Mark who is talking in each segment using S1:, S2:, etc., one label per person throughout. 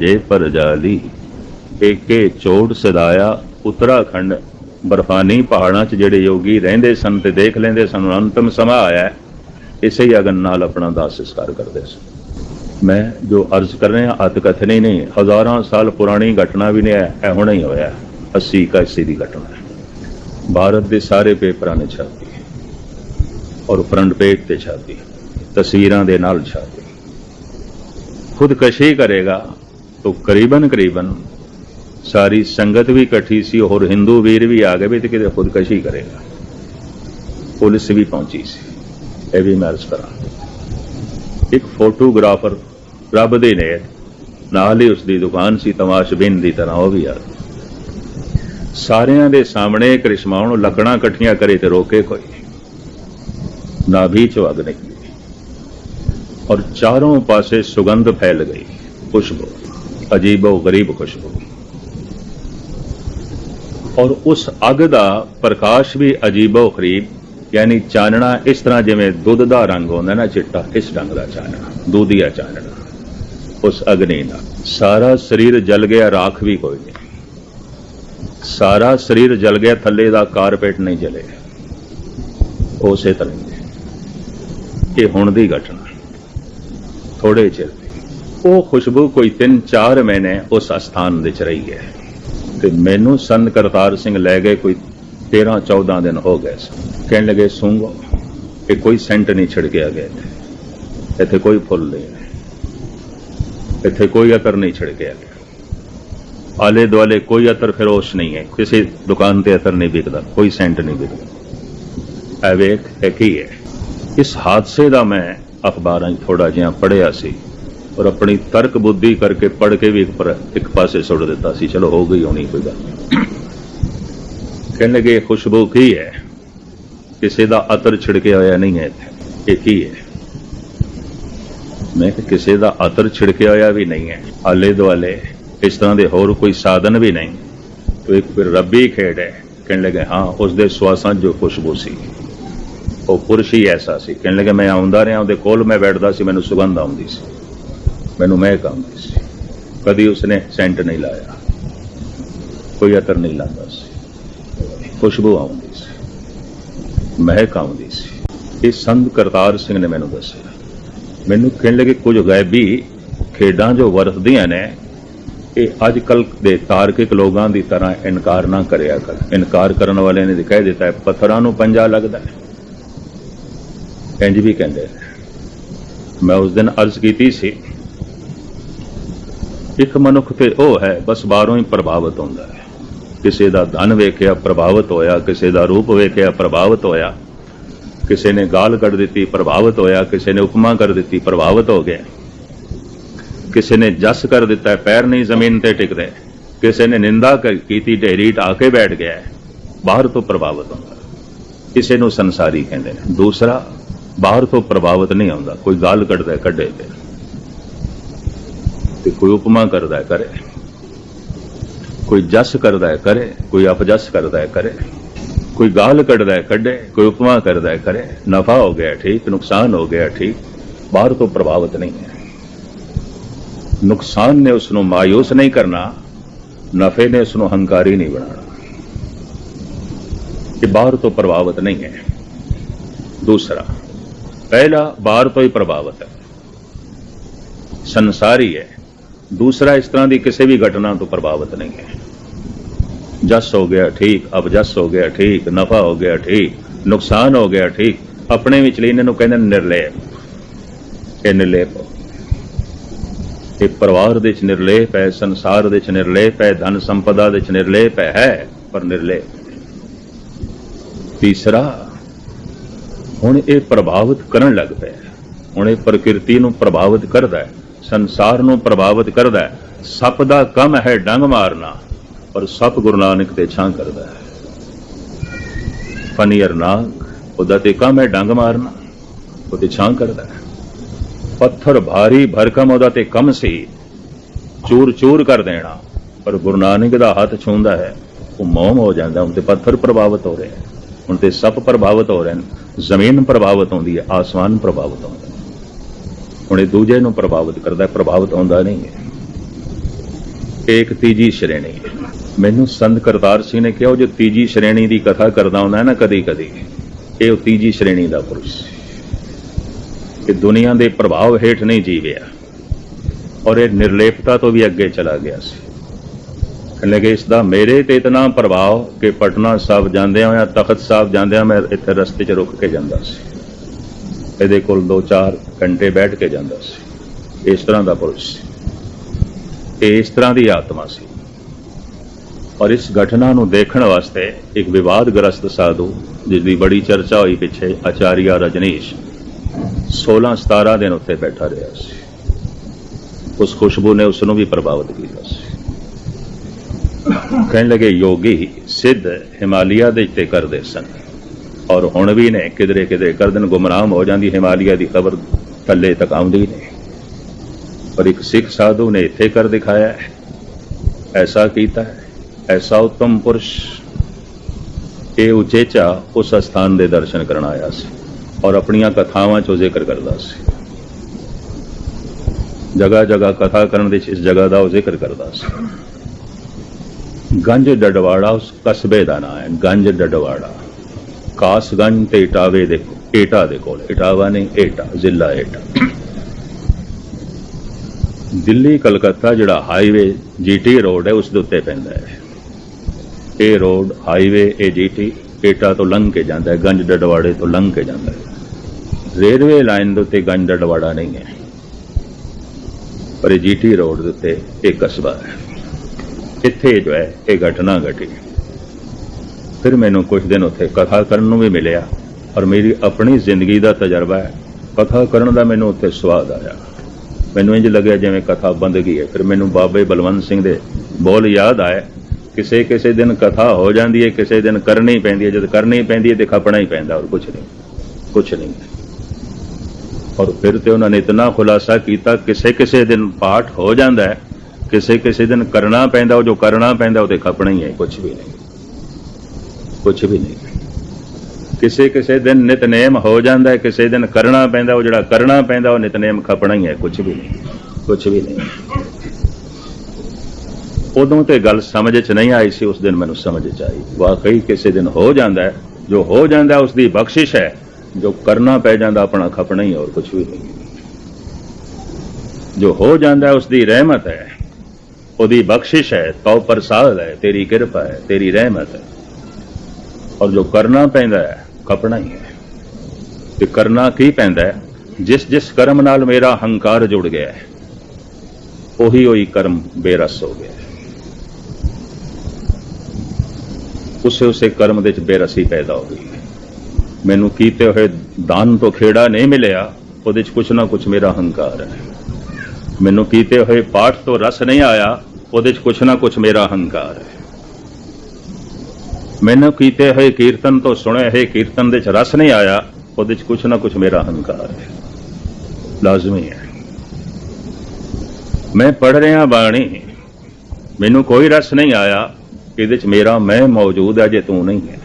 S1: ਜੇ ਪਰ ਜਾਲੀ ਏਕੇ ਚੋੜ ਸਦਾਇਆ ਉੱਤਰਾਖੰਡ। ਬਰਫਾਨੀ ਪਹਾੜਾਂ 'ਚ ਜਿਹੜੇ ਯੋਗੀ ਰਹਿੰਦੇ ਸਨ ਤੇ ਦੇਖ ਲੈਂਦੇ ਸਨ, ਅੰਤਮ ਸਮਾਂ ਆਇਆ ਇਸੇ ਹੀ ਅਗਨ ਨਾਲ ਆਪਣਾ ਦਾਸ ਸੰਸਕਾਰ ਕਰਦੇ ਸਨ। ਮੈਂ ਜੋ ਅਰਜ਼ ਕਰ ਰਿਹਾ ਅਤ ਨਹੀਂ, ਹਜ਼ਾਰਾਂ ਸਾਲ ਪੁਰਾਣੀ ਘਟਨਾ ਵੀ ਨਹੀਂ ਹੈ, ਇਹ ਹੀ ਹੋਇਆ 80 81 ਦੀ ਘਟਨਾ ਹੈ। ਭਾਰਤ ਦੇ ਸਾਰੇ ਪੇਪਰਾਂ ਨੇ ਛਾਪੀ ਔਰ ਫਰੰਟ ਪੇਜ ਤੇ ਛਾਪੀ ਤਸਵੀਰਾਂ ਦੇ ਨਾਲ ਛਾਪੀ ਖੁਦਕਸ਼ੀ ਕਰੇਗਾ। ਤੋ ਕਰੀਬਨ ਕਰੀਬਨ ਸਾਰੀ ਸੰਗਤ ਵੀ ਇਕੱਠੀ ਸੀ, ਹੋਰ ਹਿੰਦੂ ਵੀਰ ਵੀ ਆ ਗਏ ਵੀ ਤੇ ਕਿਤੇ ਖੁਦਕਸ਼ੀ ਕਰੇਗਾ। ਪੁਲਿਸ ਵੀ ਪਹੁੰਚੀ ਸੀ, ਇਹ ਵੀ ਮੈਂ ਅਰਜ਼ ਕਰਾਂ ਇੱਕ ਫੋਟੋਗ੍ਰਾਫਰ ਰੱਬ ਦੇ ਨੇ, ਨਾਲ ਹੀ ਉਸ ਦੀ ਦੁਕਾਨ ਸੀ, ਤਮਾਸ਼ ਤਮਾਸ਼ਬੀਨ ਦੀ ਤਰ੍ਹਾਂ, ਉਹ ਵੀ ਆ ਸਾਰਿਆਂ ਦੇ ਸਾਹਮਣੇ ਕ੍ਰਿਸ਼ਮਾ ਨੂੰ ਲੱਕੜਾਂ ਇਕੱਠੀਆਂ ਕਰੇ ਤੇ ਰੋਕੇ ਕੋਈ। ਨਾ ਵੀ ਚਵਗ ਨਿਕਲੀ ਔਰ ਚਾਰੋਂ ਪਾਸੇ ਸੁਗੰਧ ਫੈਲ ਗਈ, ਖੁਸ਼ਬੂ। ਅਜੀਬੋ ਗਰੀਬ ਖੁਸ਼ਬੂ ਔਰ ਉਸ ਅੱਗ ਦਾ ਪ੍ਰਕਾਸ਼ ਵੀ ਅਜੀਬੋ ਗਰੀਬ ਯਾਨੀ ਚਾਨਣਾ ਇਸ ਤਰ੍ਹਾਂ ਜਿਵੇਂ ਦੁੱਧ ਦਾ ਰੰਗ ਹੁੰਦਾ ਨਾ ਚਿੱਟਾ, ਇਸ ਰੰਗ ਦਾ ਚਾਨਣਾ ਦੁੱਧੀਆ ਚਾਨਣਾ। ਉਸ ਅਗਨੀ ਦਾ ਸਾਰਾ ਸਰੀਰ ਜਲ ਗਿਆ, ਰਾਖ ਵੀ ਕੋਈ ਨਹੀਂ। ਸਾਰਾ ਸਰੀਰ ਜਲ ਗਿਆ, ਥੱਲੇ ਦਾ ਕਾਰਪੇਟ ਨਹੀਂ ਜਲੇ। ਉਸੇ ਤਰ੍ਹਾਂ ਇਹ ਹੁਣ ਦੀ ਘਟਨਾ। ਥੋੜੇ ਚਿਰ ਉਹ ਖੁਸ਼ਬੂ ਕੋਈ 3-4 ਮਹੀਨੇ ਉਸ ਅਸਥਾਨ ਵਿੱਚ ਰਹੀ ਹੈ। ਤੇ ਮੈਨੂੰ ਸੰਤ ਕਰਤਾਰ ਸਿੰਘ ਲੈ ਗਏ ਕੋਈ 13-14 ਦਿਨ ਹੋ ਗਏ ਸਨ। ਕਹਿਣ ਲੱਗੇ ਸੁੰਗੋ ਕਿ ਕੋਈ ਸੈਂਟ ਨਹੀਂ ਛਿੜਕਿਆ ਗਿਆ ਇੱਥੇ। ਇੱਥੇ ਕੋਈ ਫੁੱਲ ਨਹੀਂ ਇੱਥੇ ਕੋਈ ਅਤਰ ਨਹੀਂ ਛਿੜਕਿਆ ਗਿਆ। ਆਲੇ ਦੁਆਲੇ ਕੋਈ ਅਤਰ ਫਿਰੋਸ਼ ਨਹੀਂ ਹੈ। ਕਿਸੇ ਦੁਕਾਨ ਤੇ ਅਤਰ ਨਹੀਂ ਵਿਕਦਾ, ਕੋਈ ਸੈਂਟ ਨਹੀਂ ਵਿਕਦਾ। ਇਹ ਵੇਖ, ਇਹ ਕੀ ਹੈ? ਇਸ ਹਾਦਸੇ ਦਾ ਮੈਂ ਅਖਬਾਰਾਂ 'ਚ ਥੋੜਾ ਜਿਹਾ ਪੜ੍ਹਿਆ ਸੀ। ਔਰ ਆਪਣੀ ਤਰਕ ਬੁੱਧੀ ਕਰਕੇ ਪੜ੍ਹ ਕੇ ਵੀ ਇੱਕ ਪਰ, ਇੱਕ ਪਾਸੇ ਸੁੱਟ ਦਿੱਤਾ ਸੀ। ਚਲੋ, ਹੋ ਗਈ ਹੋਣੀ ਕੋਈ ਗੱਲ ਨਹੀਂ। ਕਹਿਣ ਲੱਗੇ ਖੁਸ਼ਬੂ ਕੀ ਹੈ? ਕਿਸੇ ਦਾ ਅਤਰ ਛਿੜਕਿਆ ਹੋਇਆ ਨਹੀਂ ਹੈ ਇੱਥੇ। ਇਹ ਕੀ ਹੈ? ਮੈਂ ਕਿਹਾ ਕਿਸੇ ਦਾ ਅਤਰ ਛਿੜਕਿਆ ਹੋਇਆ ਵੀ ਨਹੀਂ ਹੈ। ਆਲੇ ਦੁਆਲੇ ਇਸ ਤਰ੍ਹਾਂ ਦੇ ਹੋਰ ਕੋਈ ਸਾਧਨ ਵੀ ਨਹੀਂ। ਤੋ ਇੱਕ ਫਿਰ ਰੱਬੀ ਖੇਡ ਹੈ। ਕਹਿਣ ਲੱਗੇ, ਹਾਂ, ਉਸ ਦੇ ਸਵਾਸਾਂ 'ਚ ਜੋ ਖੁਸ਼ਬੂ ਸੀ। ਉਹ ਪੁਰਸ਼ ਹੀ ਐਸਾ ਸੀ। ਕਹਿਣ ਲੱਗੇ, ਮੈਂ ਆਉਂਦਾ ਰਿਹਾ, ਉਹਦੇ ਕੋਲ ਮੈਂ ਬੈਠਦਾ ਸੀ, ਮੈਨੂੰ ਸੁਗੰਧ ਆਉਂਦੀ ਸੀ। ਮੈਨੂੰ ਮਹਿਕ ਆਉਂਦੀ ਸੀ। ਕਦੀ ਉਸਨੇ ਸੈਂਟ ਨਹੀਂ ਲਾਇਆ। ਕੋਈ ਅਤਰ ਨਹੀਂ ਲਾਉਂਦਾ ਸੀ। ਖੁਸ਼ਬੂ ਆਉਂਦੀ ਸੀ। ਮਹਿਕ ਆਉਂਦੀ ਸੀ। ਇਹ ਸੰਤ ਕਰਤਾਰ ਸਿੰਘ ਨੇ ਮੈਨੂੰ ਦੱਸਿਆ। ਮੈਨੂੰ ਕਹਿਣ ਲੱਗੇ, ਕੁਝ ਗਾਇਬੀ ਖੇਡਾਂ ਜੋ ਵਰਤਦੀਆਂ ਨੇ, ਇਹ ਅੱਜ ਕੱਲ ਦੇ ਤਾਰਕਿਕ ਲੋਕਾਂ ਦੀ ਤਰ੍ਹਾਂ ਇਨਕਾਰ ਨਾ ਕਰਿਆ ਕਰ। ਇਨਕਾਰ ਕਰਨ ਵਾਲੇ ਨੇ ਕਹਿ ਦਿੱਤਾ ਹੈ, ਪੱਥਰਾਂ ਨੂੰ ਪੰਜਾ ਲੱਗਦਾ ਹੈ। ਇੰਜ ਵੀ ਕਹਿੰਦੇ ਮੈਂ ਉਸ ਦਿਨ ਅਰਜ਼ ਕੀਤੀ ਸੀ ਇੱਕ ਮਨੁੱਖ ਤੇ ਉਹ ਹੈ, ਬਸ ਬਾਹਰੋਂ ਹੀ ਪ੍ਰਭਾਵਿਤ ਹੁੰਦਾ ਹੈ। ਕਿਸੇ ਦਾ ਧਨ ਵੇਖਿਆ ਪ੍ਰਭਾਵਿਤ ਹੋਇਆ, ਕਿਸੇ ਦਾ ਰੂਪ ਵੇਖਿਆ ਪ੍ਰਭਾਵਿਤ ਹੋਇਆ। ਕਿਸੇ ਨੇ ਗਾਲ ਕੱਢ ਦਿੱਤੀ ਪ੍ਰਭਾਵਿਤ ਹੋਇਆ, ਕਿਸੇ ਨੇ ਉਪਮਾ ਕਰ ਦਿੱਤੀ ਪ੍ਰਭਾਵਿਤ ਹੋ ਗਿਆ। ਕਿਸੇ ਨੇ ਜਸ ਕਰ ਦਿੱਤਾ, ਪੈਰ ਨਹੀਂ ਜ਼ਮੀਨ ਤੇ ਟਿਕਦੇ। ਕਿਸੇ ਨੇ ਨਿੰਦਾ ਕੀਤੀ, ਢੇਰੀ ਢਾ ਕੇ ਬੈਠ ਗਿਆ ਬਾਹਰ ਤੋਂ ਪ੍ਰਭਾਵਿਤ ਹੁੰਦਾ ਕਿਸੇ ਨੂੰ ਸੰਸਾਰੀ ਕਹਿੰਦੇ ਨੇ। ਦੂਸਰਾ, ਬਾਹਰ ਤੋਂ ਪ੍ਰਭਾਵਿਤ ਨਹੀਂ ਆਉਂਦਾ ਕੋਈ ਗਾਲ ਕੱਢਦਾ, ਕੱਢੇ ਤੇ। ਤੇ ਕੋਈ ਉਪਮਾ ਕਰਦਾ ਹੈ, ਕਰੇ। ਕੋਈ ਜਸ ਕਰਦਾ ਹੈ ਕਰੇ। ਕੋਈ ਅਪਜਸ ਕਰਦਾ ਹੈ ਕਰੇ। ਕੋਈ ਗਾਲ ਕੱਢਦਾ ਹੈ ਕੱਢੇ। ਕੋਈ ਉਪਮਾ ਕਰਦਾ ਹੈ ਕਰੇ। ਨਫਾ ਹੋ ਗਿਆ ਠੀਕ। ਨੁਕਸਾਨ ਹੋ ਗਿਆ ਠੀਕ। ਬਾਹਰ ਤੋਂ ਪ੍ਰਭਾਵਿਤ ਨਹੀਂ ਹੈ। ਨੁਕਸਾਨ ਨੇ ਉਸ ਨੂੰ ਮਾਇੂਸ ਨਹੀਂ ਕਰਨਾ ਨਫੇ ਨੇ ਉਸ ਨੂੰ ਹੰਕਾਰੀ ਨਹੀਂ ਬਣਾਉਣਾ। ਇਹ ਬਾਹਰ ਤੋਂ ਪ੍ਰਭਾਵਿਤ ਨਹੀਂ ਹੈ। ਦੂਸਰਾ ਪਹਿਲਾ ਬਾਹਰ ਤੋਂ ਹੀ ਪ੍ਰਭਾਵਿਤ ਹੈ। ਸੰਸਾਰੀ ਹੈ। ਦੂਸਰਾ ਇਸ ਤਰ੍ਹਾਂ ਦੀ ਕਿਸੇ ਵੀ ਘਟਨਾ ਤੋਂ ਪ੍ਰਭਾਵਿਤ ਨਹੀਂ ਹੈ। ਜਸ ਹੋ ਗਿਆ ਠੀਕ। ਅਬਜਸ ਹੋ ਗਿਆ ਠੀਕ। ਨਫਾ ਹੋ ਗਿਆ ਠੀਕ। ਨੁਕਸਾਨ ਹੋ ਗਿਆ ਠੀਕ। ਆਪਣੇ ਵਿੱਚ ਲਈ ਇਹਨਾਂ ਨੂੰ ਕਹਿੰਦੇ ਨਿਰਲੇਪ। ਇਹ ਨਿਰਲੇਪ ਇਹ ਪਰਿਵਾਰ ਦੇ ਵਿੱਚ ਨਿਰਲੇਪ ਹੈ ਸੰਸਾਰ ਦੇ ਵਿੱਚ ਨਿਰਲੇਪ ਹੈ ਧਨ ਸੰਪਦਾ ਦੇ ਵਿੱਚ ਨਿਰਲੇਪ ਹੈ, ਪਰ ਨਿਰਲੇਪ ਤੀਸਰਾ ਹੁਣ ਇਹ ਪ੍ਰਭਾਵਿਤ ਕਰਨ ਲੱਗ ਪਿਆ। ਹੁਣ ਇਹ ਪ੍ਰਕਿਰਤੀ ਨੂੰ ਪ੍ਰਭਾਵਿਤ ਕਰਦਾ ਹੈ। ਸੰਸਾਰ ਨੂੰ ਪ੍ਰਭਾਵਿਤ ਕਰਦਾ ਹੈ। ਸੱਪ ਦਾ ਕੰਮ ਹੈ ਡੰਗ ਮਾਰਨਾ, ਪਰ ਸੱਪ ਗੁਰੂ ਨਾਨਕ ਤੇ ਛਾਂ ਕਰਦਾ ਹੈ। ਫਨੀਅਰ ਨਾਗ ਉਹਦਾ ਤੇ ਕੰਮ ਹੈ ਡੰਗ ਮਾਰਨਾ, ਉਹ ਤੇ ਛਾਂ ਕਰਦਾ ਹੈ। ਪੱਥਰ ਭਾਰੀ ਭਰਕਮ ਉਹਦਾ ਤੇ ਕੰਮ ਸੀ ਚੂਰ ਚੂਰ ਕਰ ਦੇਣਾ, ਪਰ ਗੁਰੂ ਨਾਨਕ ਦਾ ਹੱਥ ਛੂੰਦਾ ਹੈ, ਉਹ ਮੋਮ ਹੋ ਜਾਂਦਾ ਹੁਣ ਤੇ ਪੱਥਰ ਪ੍ਰਭਾਵਿਤ ਹੋ ਰਹੇ ਹੁਣ ਤੇ ਸੱਪ ਪ੍ਰਭਾਵਿਤ ਹੋ ਰਹੇ ਨੇ, ਜ਼ਮੀਨ ਪ੍ਰਭਾਵਿਤ ਹੁੰਦੀ ਹੈ, ਆਸਮਾਨ ਪ੍ਰਭਾਵਿਤ ਹੁੰਦਾ ਹੁਣ ਇਹ ਦੂਜੇ ਨੂੰ ਪ੍ਰਭਾਵਿਤ ਕਰਦਾ, ਪ੍ਰਭਾਵਿਤ ਹੁੰਦਾ ਨਹੀਂ ਹੈ। ਇਹ ਇੱਕ ਤੀਜੀ ਸ਼੍ਰੇਣੀ ਮੈਨੂੰ ਸੰਤ ਕਰਤਾਰ ਸਿੰਘ ਨੇ ਕਿਹਾ, ਉਹ ਜੋ ਤੀਜੀ ਸ਼੍ਰੇਣੀ ਦੀ ਕਥਾ ਕਰਦਾ ਹੁੰਦਾ ਨਾ ਕਦੀ ਕਦੀ ਇਹ ਉਹ ਤੀਜੀ ਸ਼੍ਰੇਣੀ ਦਾ ਪੁਰਸ਼ ਸੀ ਕਿ ਦੁਨੀਆ ਦੇ ਪ੍ਰਭਾਵ ਹੇਠ ਨਹੀਂ ਜੀਵਿਆ। ਔਰ ਇਹ ਨਿਰਲੇਪਤਾ ਤੋਂ ਵੀ ਅੱਗੇ ਚਲਾ ਗਿਆ ਸੀ। ਕਹਿੰਦੇ ਇਸ ਦਾ ਮੇਰੇ ਤੇ ਇਤਨਾ ਪ੍ਰਭਾਵ ਕਿ ਪਟਨਾ ਸਾਹਿਬ ਜਾਂਦਿਆਂ ਹੋਇਆਂ, ਤਖਤ ਸਾਹਿਬ ਜਾਂਦਿਆਂ ਮੈਂ ਇੱਥੇ ਰਸਤੇ 'ਚ ਰੁਕ ਕੇ ਜਾਂਦਾ ਸੀ। ਇਹਦੇ ਕੋਲ 2-4 ਘੰਟੇ ਬੈਠ ਕੇ ਜਾਂਦਾ ਸੀ। ਇਸ ਤਰ੍ਹਾਂ ਦਾ ਪੁਰਸ਼ ਸੀ। ਇਹ ਇਸ ਤਰ੍ਹਾਂ ਦੀ ਆਤਮਾ ਸੀ। ਔਰ ਇਸ ਘਟਨਾ ਨੂੰ ਦੇਖਣ ਵਾਸਤੇ ਇੱਕ ਵਿਵਾਦਗ੍ਰਸਤ ਸਾਧੂ, ਜਿਸ ਦੀ ਬੜੀ ਚਰਚਾ ਹੋਈ ਪਿੱਛੇ, ਆਚਾਰੀਆ ਰਜਨੀਸ਼ 16-17 ਦਿਨ ਉੱਥੇ ਬੈਠਾ ਰਿਹਾ ਸੀ। ਉਸ ਖੁਸ਼ਬੂ ਨੇ ਉਸ ਨੂੰ ਵੀ ਪ੍ਰਭਾਵਿਤ ਕੀਤਾ ਸੀ। ਕਹਿਣ ਲੱਗੇ, ਯੋਗੀ, ਸਿੱਧ ਹਿਮਾਲਿਆ ਦੇ ਉੱਤੇ ਕਰਦੇ ਸਨ। ਔਰ ਹੁਣ ਵੀ ਨੇ ਕਿਧਰੇ ਕਿਧਰੇ ਕਰਦਨ ਗੁਮਰਾਮ ਹੋ ਜਾਂਦੀ, ਹਿਮਾਲਿਆ ਦੀ ਖਬਰ ਥੱਲੇ ਤੱਕ ਆਉਂਦੀ ਨੇ। ਪਰ ਇੱਕ ਸਿੱਖ ਸਾਧੂ ਨੇ ਇੱਥੇ ਕਰ ਦਿਖਾਇਆ ਹੈ, ਐਸਾ ਕੀਤਾ ਹੈ, ਐਸਾ ਉਤਮ ਪੁਰਸ਼। ਇਹ ਉਚੇਚਾ ਉਸ ਸਥਾਨ ਦੇ ਦਰਸ਼ਨ ਕਰਨ ਆਇਆ ਸੀ ਔਰ ਆਪਣੀਆਂ ਕਥਾਵਾਂ 'ਚੋਂ ਜ਼ਿਕਰ ਕਰਦਾ ਸੀ। ਜਗ੍ਹਾ ਜਗ੍ਹਾ ਕਥਾ ਕਰਨ ਦੇ ਇਸ ਜਗ੍ਹਾ ਦਾ ਉਹ ਜ਼ਿਕਰ ਕਰਦਾ ਸੀ। ਗੰਜ ਡਡਵਾੜਾ, ਉਸ ਕਸਬੇ ਦਾ ਨਾਮ ਹੈ, ਗੰਜ ਡਡਵਾੜਾ। ਕਾਸਗੰਜ ਤੇ ਇਟਾਵੇ ਦੇ ਏਟਾ ਦੇ ਕੋਲ ਇਟਾਵਾ ਨਹੀਂ, ਏਟਾ, ਜ਼ਿਲ੍ਹਾ ਏਟਾ। ਦਿੱਲੀ, ਕਲਕੱਤਾ ਜਿਹੜਾ ਹਾਈਵੇ ਜੀਟੀ ਰੋਡ ਹੈ, ਉਸ ਦੇ ਉੱਤੇ ਪੈਂਦਾ ਹੈ। ਇਹ ਰੋਡ ਹਾਈਵੇ ਇਹ ਜੀਟੀ ਏਟਾ ਤੋਂ ਲੰਘ ਕੇ ਜਾਂਦਾ ਹੈ, ਗੰਜ ਡਡਵਾੜੇ ਤੋਂ ਲੰਘ ਕੇ ਜਾਂਦਾ ਹੈ। ਰੇਲਵੇ ਲਾਈਨ ਦੇ ਉੱਤੇ ਗੰਜ ਡਡਵਾੜਾ ਨਹੀਂ ਹੈ। ਪਰ ਇਹ ਜੀਟੀ ਰੋਡ ਦੇ ਉੱਤੇ ਇਹ ਕਸਬਾ ਹੈ। ਇੱਥੇ ਜੋ ਹੈ, ਇਹ ਘਟਨਾ ਘਟੀ। ਫਿਰ ਮੈਨੂੰ ਕੁਝ ਦਿਨ ਉੱਥੇ ਕਥਾ ਕਰਨ ਨੂੰ ਵੀ ਮਿਲਿਆ ਔਰ ਮੇਰੀ ਆਪਣੀ ਜ਼ਿੰਦਗੀ ਦਾ ਤਜਰਬਾ ਹੈ। ਕਥਾ ਕਰਨ ਦਾ ਮੈਨੂੰ ਉੱਥੇ ਸਵਾਦ ਆਇਆ। ਮੈਨੂੰ ਇੰਜ ਲੱਗਿਆ ਜਿਵੇਂ ਕਥਾ ਬੰਦਗੀ ਹੈ। ਫਿਰ ਮੈਨੂੰ ਬਾਬੇ ਬਲਵੰਤ ਸਿੰਘ ਦੇ ਬੋਲ ਯਾਦ ਆਏ। ਕਿਸੇ ਕਿਸੇ ਦਿਨ ਕਥਾ ਹੋ ਜਾਂਦੀ ਹੈ, ਕਿਸੇ ਦਿਨ ਕਰਨੀ ਪੈਂਦੀ ਹੈ। ਜਦ ਕਰਨੀ ਪੈਂਦੀ ਹੈ ਤੇ ਖਪਣਾ ਹੀ ਪੈਂਦਾ ਔਰ ਕੁਝ ਨਹੀਂ ਕੁਝ ਨਹੀਂ। ਔਰ ਫਿਰ ਤੇ ਉਹਨਾਂ ਨੇ ਇਤਨਾ ਖੁਲਾਸਾ ਕੀਤਾ, ਕਿਸੇ ਕਿਸੇ ਦਿਨ ਪਾਠ ਹੋ ਜਾਂਦਾ ਹੈ। ਕਿਸੇ ਕਿਸੇ ਦਿਨ ਕਰਨਾ ਪੈਂਦਾ, ਉਹ ਜੋ ਕਰਨਾ ਪੈਂਦਾ, ਉਹ ਤੇ ਖਪਣਾ ਹੀ ਹੈ ਕੁਝ ਵੀ ਨਹੀਂ। ਕੁਝ ਵੀ ਨਹੀਂ। ਕਿਸੇ ਕਿਸੇ ਦਿਨ ਨਿਤਨੇਮ ਹੋ ਜਾਂਦਾ ਹੈ, ਕਿਸੇ ਦਿਨ ਕਰਨਾ ਪੈਂਦਾ, ਉਹ ਜਿਹੜਾ ਕਰਨਾ ਪੈਂਦਾ, ਉਹ ਨਿਤਨੇਮ ਖਪਣਾ ਹੀ ਹੈ ਕੁਝ ਵੀ ਨਹੀਂ ਕੁਝ ਵੀ ਨਹੀਂ। ਉਦੋਂ ਤੇ ਗੱਲ ਸਮਝ 'ਚ ਨਹੀਂ ਆਈ ਸੀ, ਉਸ ਦਿਨ ਮੈਨੂੰ ਸਮਝ 'ਚ ਆਈ। ਵਾਕਈ ਕਿਸੇ ਦਿਨ ਹੋ ਜਾਂਦਾ ਹੈ, ਜੋ ਹੋ ਜਾਂਦਾ ਹੈ ਉਸ ਦੀ ਬਖਸ਼ਿਸ਼ ਹੈ, ਜੋ ਕਰਨਾ ਪੈ ਜਾਂਦਾ, ਆਪਣਾ ਖਪਣਾ ਹੀ ਔਰ ਕੁਝ ਵੀ ਨਹੀਂ। ਜੋ ਹੋ ਜਾਂਦਾ ਹੈ ਉਸ ਦੀ ਰਹਿਮਤ ਹੈ, ਉਹਦੀ ਬਖਸ਼ਿਸ਼ ਹੈ ਤਉ ਪ੍ਰਸਾਦ ਹੈ, ਤੇਰੀ ਕਿਰਪਾ ਹੈ, ਤੇਰੀ ਰਹਿਮਤ ਹੈ। ਔਰ ਜੋ ਕਰਨਾ ਪੈਂਦਾ ਹੈ ਖਪਣਾ ਹੀ ਹੈ। ਤੇ ਕਰਨਾ ਕੀ ਪੈਂਦਾ ਹੈ? ਜਿਸ ਜਿਸ ਕਰਮ ਨਾਲ ਮੇਰਾ ਹੰਕਾਰ ਜੁੜ ਗਿਆ ਹੈ, ਉਹੀ ਉਹੀ ਕਰਮ ਬੇਰਸ ਹੋ ਗਿਆ ਉਸੇ ਉਸੇ ਕਰਮ ਦੇ ਵਿੱਚ ਬੇਰਸੀ ਪੈਦਾ ਹੋ ਗਈ ਮੈਨੂੰ ਕੀਤੇ ਹੋਏ ਦਾਨ ਤੋਂ ਖੇੜਾ ਨਹੀਂ ਮਿਲਿਆ, ਉਹਦੇ 'ਚ ਕੁਛ ਨਾ ਕੁਛ ਮੇਰਾ ਹੰਕਾਰ ਹੈ। ਮੈਨੂੰ ਕੀਤੇ ਹੋਏ ਪਾਠ ਤੋਂ ਰਸ ਨਹੀਂ ਆਇਆ, ਉਹਦੇ 'ਚ ਕੁਛ ਨਾ ਕੁਛ ਮੇਰਾ ਹੰਕਾਰ ਹੈ। ਮੈਨੂੰ ਕੀਤੇ ਹੋਏ ਕੀਰਤਨ ਤੋਂ ਸੁਣੇ ਹੋਏ ਕੀਰਤਨ ਦੇ ਵਿੱਚ ਰਸ ਨਹੀਂ ਆਇਆ, ਉਹਦੇ 'ਚ ਕੁਛ ਨਾ ਕੁਛ ਮੇਰਾ ਹੰਕਾਰ ਹੈ। ਲਾਜ਼ਮੀ ਹੈ। ਮੈਂ ਪੜ ਰਿਹਾ ਬਾਣੀ, ਮੈਨੂੰ ਕੋਈ ਰਸ ਨਹੀਂ ਆਇਆ, ਇਹਦੇ 'ਚ ਮੇਰਾ ਮੈਂ ਮੌਜੂਦ ਹੈ, ਜੇ ਤੂੰ ਨਹੀਂ ਹੈ।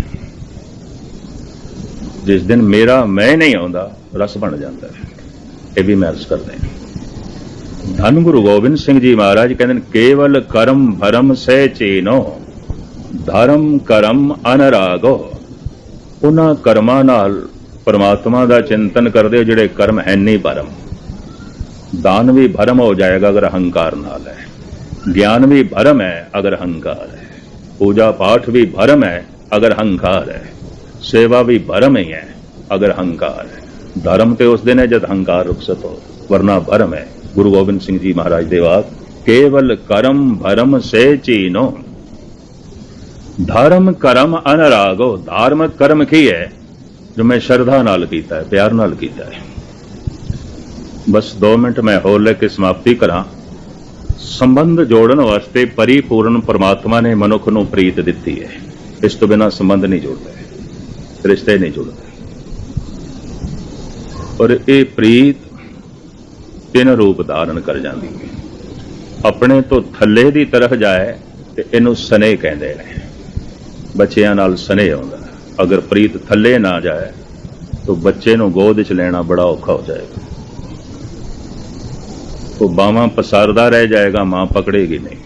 S1: ਜਿਸ ਦਿਨ ਮੇਰਾ ਮੈਂ ਨਹੀਂ ਆਉਂਦਾ, ਰਸ ਬਣ ਜਾਂਦਾ ਹੈ। ਇਹ ਵੀ ਮੈਂ ਅਰਜ਼ ਕਰਦਾ ਹਾਂ। ਧੰਨ ਗੁਰੂ ਗੋਬਿੰਦ ਸਿੰਘ ਜੀ ਮਹਾਰਾਜ ਕਹਿੰਦੇ ਨੇ, ਕੇਵਲ ਕਰਮ ਭਰਮ ਸਹਿ ਚੇਨੋ। ਧਰਮ ਕਰਮ ਅਨਰਾਗੋ। ਉਹਨਾਂ ਕਰਮਾਂ ਨਾਲ ਪਰਮਾਤਮਾ ਦਾ ਚਿੰਤਨ ਕਰਦੇ ਹੋ, ਜਿਹੜੇ ਕਰਮ ਹੈ ਨਹੀਂ ਭਰਮ ਦਾਨ ਵੀ ਭਰਮ ਹੋ ਜਾਏਗਾ ਅਗਰ ਹੰਕਾਰ ਨਾਲ ਹੈ। ਗਿਆਨ ਵੀ ਭਰਮ ਹੈ ਅਗਰ ਹੰਕਾਰ ਹੈ। ਪੂਜਾ ਪਾਠ ਵੀ ਭਰਮ ਹੈ ਅਗਰ ਹੰਕਾਰ ਹੈ। ਸੇਵਾ ਵੀ ਭਰਮ ਹੀ ਹੈ ਅਗਰ ਹੰਕਾਰ ਹੈ। ਧਰਮ ਤੇ ਉਸ ਦਿਨ ਹੈ ਜਦ ਹੰਕਾਰ ਰੁਖਸਤ ਹੋ। ਵਰਨਾ ਭਰਮ ਹੈ। ਗੁਰੂ ਗੋਬਿੰਦ ਸਿੰਘ ਜੀ ਮਹਾਰਾਜ ਦੇ ਵਾਕ ਕੇਵਲ ਕਰਮ ਭਰਮ ਸੇ ਚੀਨੋ। ਧਰਮ ਕਰਮ ਅਨਰਾਗੋ ਧਾਰਮਿਕ ਕਰਮ ਕੀ ਹੈ ਜੋ ਮੈਂ ਸ਼ਰਧਾ ਨਾਲ ਕੀਤਾ ਹੈ, ਪਿਆਰ ਨਾਲ ਕੀਤਾ ਹੈ। ਬਸ 2 ਮਿੰਟ ਮੈਂ ਹੋਰ ਲੈ ਕੇ ਸਮਾਪਤੀ ਕਰਾਂ। ਸੰਬੰਧ ਜੋੜਨ ਵਾਸਤੇ ਪਰਿਪੂਰਨ ਪਰਮਾਤਮਾ ਨੇ ਮਨੁੱਖ ਨੂੰ ਪ੍ਰੀਤ ਦਿੱਤੀ ਹੈ। ਇਸ ਤੋਂ ਬਿਨਾ ਸੰਬੰਧ ਨਹੀਂ ਜੁੜਦਾ ਰਿਸ਼ਤੇ ਨਹੀਂ ਜੁੜਦੇ। ਔਰ ਇਹ ਪ੍ਰੀਤ ਤਿੰਨ ਰੂਪ ਧਾਰਨ ਕਰ ਜਾਂਦੀ ਹੈ। ਆਪਣੇ ਤੋਂ ਥੱਲੇ ਦੀ ਤਰਫ ਜਾਏ ਤੇ ਇਹਨੂੰ ਸਨੇਹ ਕਹਿੰਦੇ ਨੇ। ਬੱਚਿਆਂ ਨਾਲ ਸਨੇਹ ਆਉਂਦਾ ਅਗਰ ਪ੍ਰੀਤ ਥੱਲੇ ਨਾ ਜਾਏ, ਤਾਂ ਬੱਚੇ ਨੂੰ ਗੋਦ 'ਚ ਲੈਣਾ ਬੜਾ ਔਖਾ ਹੋ ਜਾਏਗਾ। ਉਹ ਬਾਹਾਂ ਪਸਾਰਦਾ ਰਹਿ ਜਾਏਗਾ, ਮਾਂ ਪਕੜੇਗੀ ਨਹੀਂ।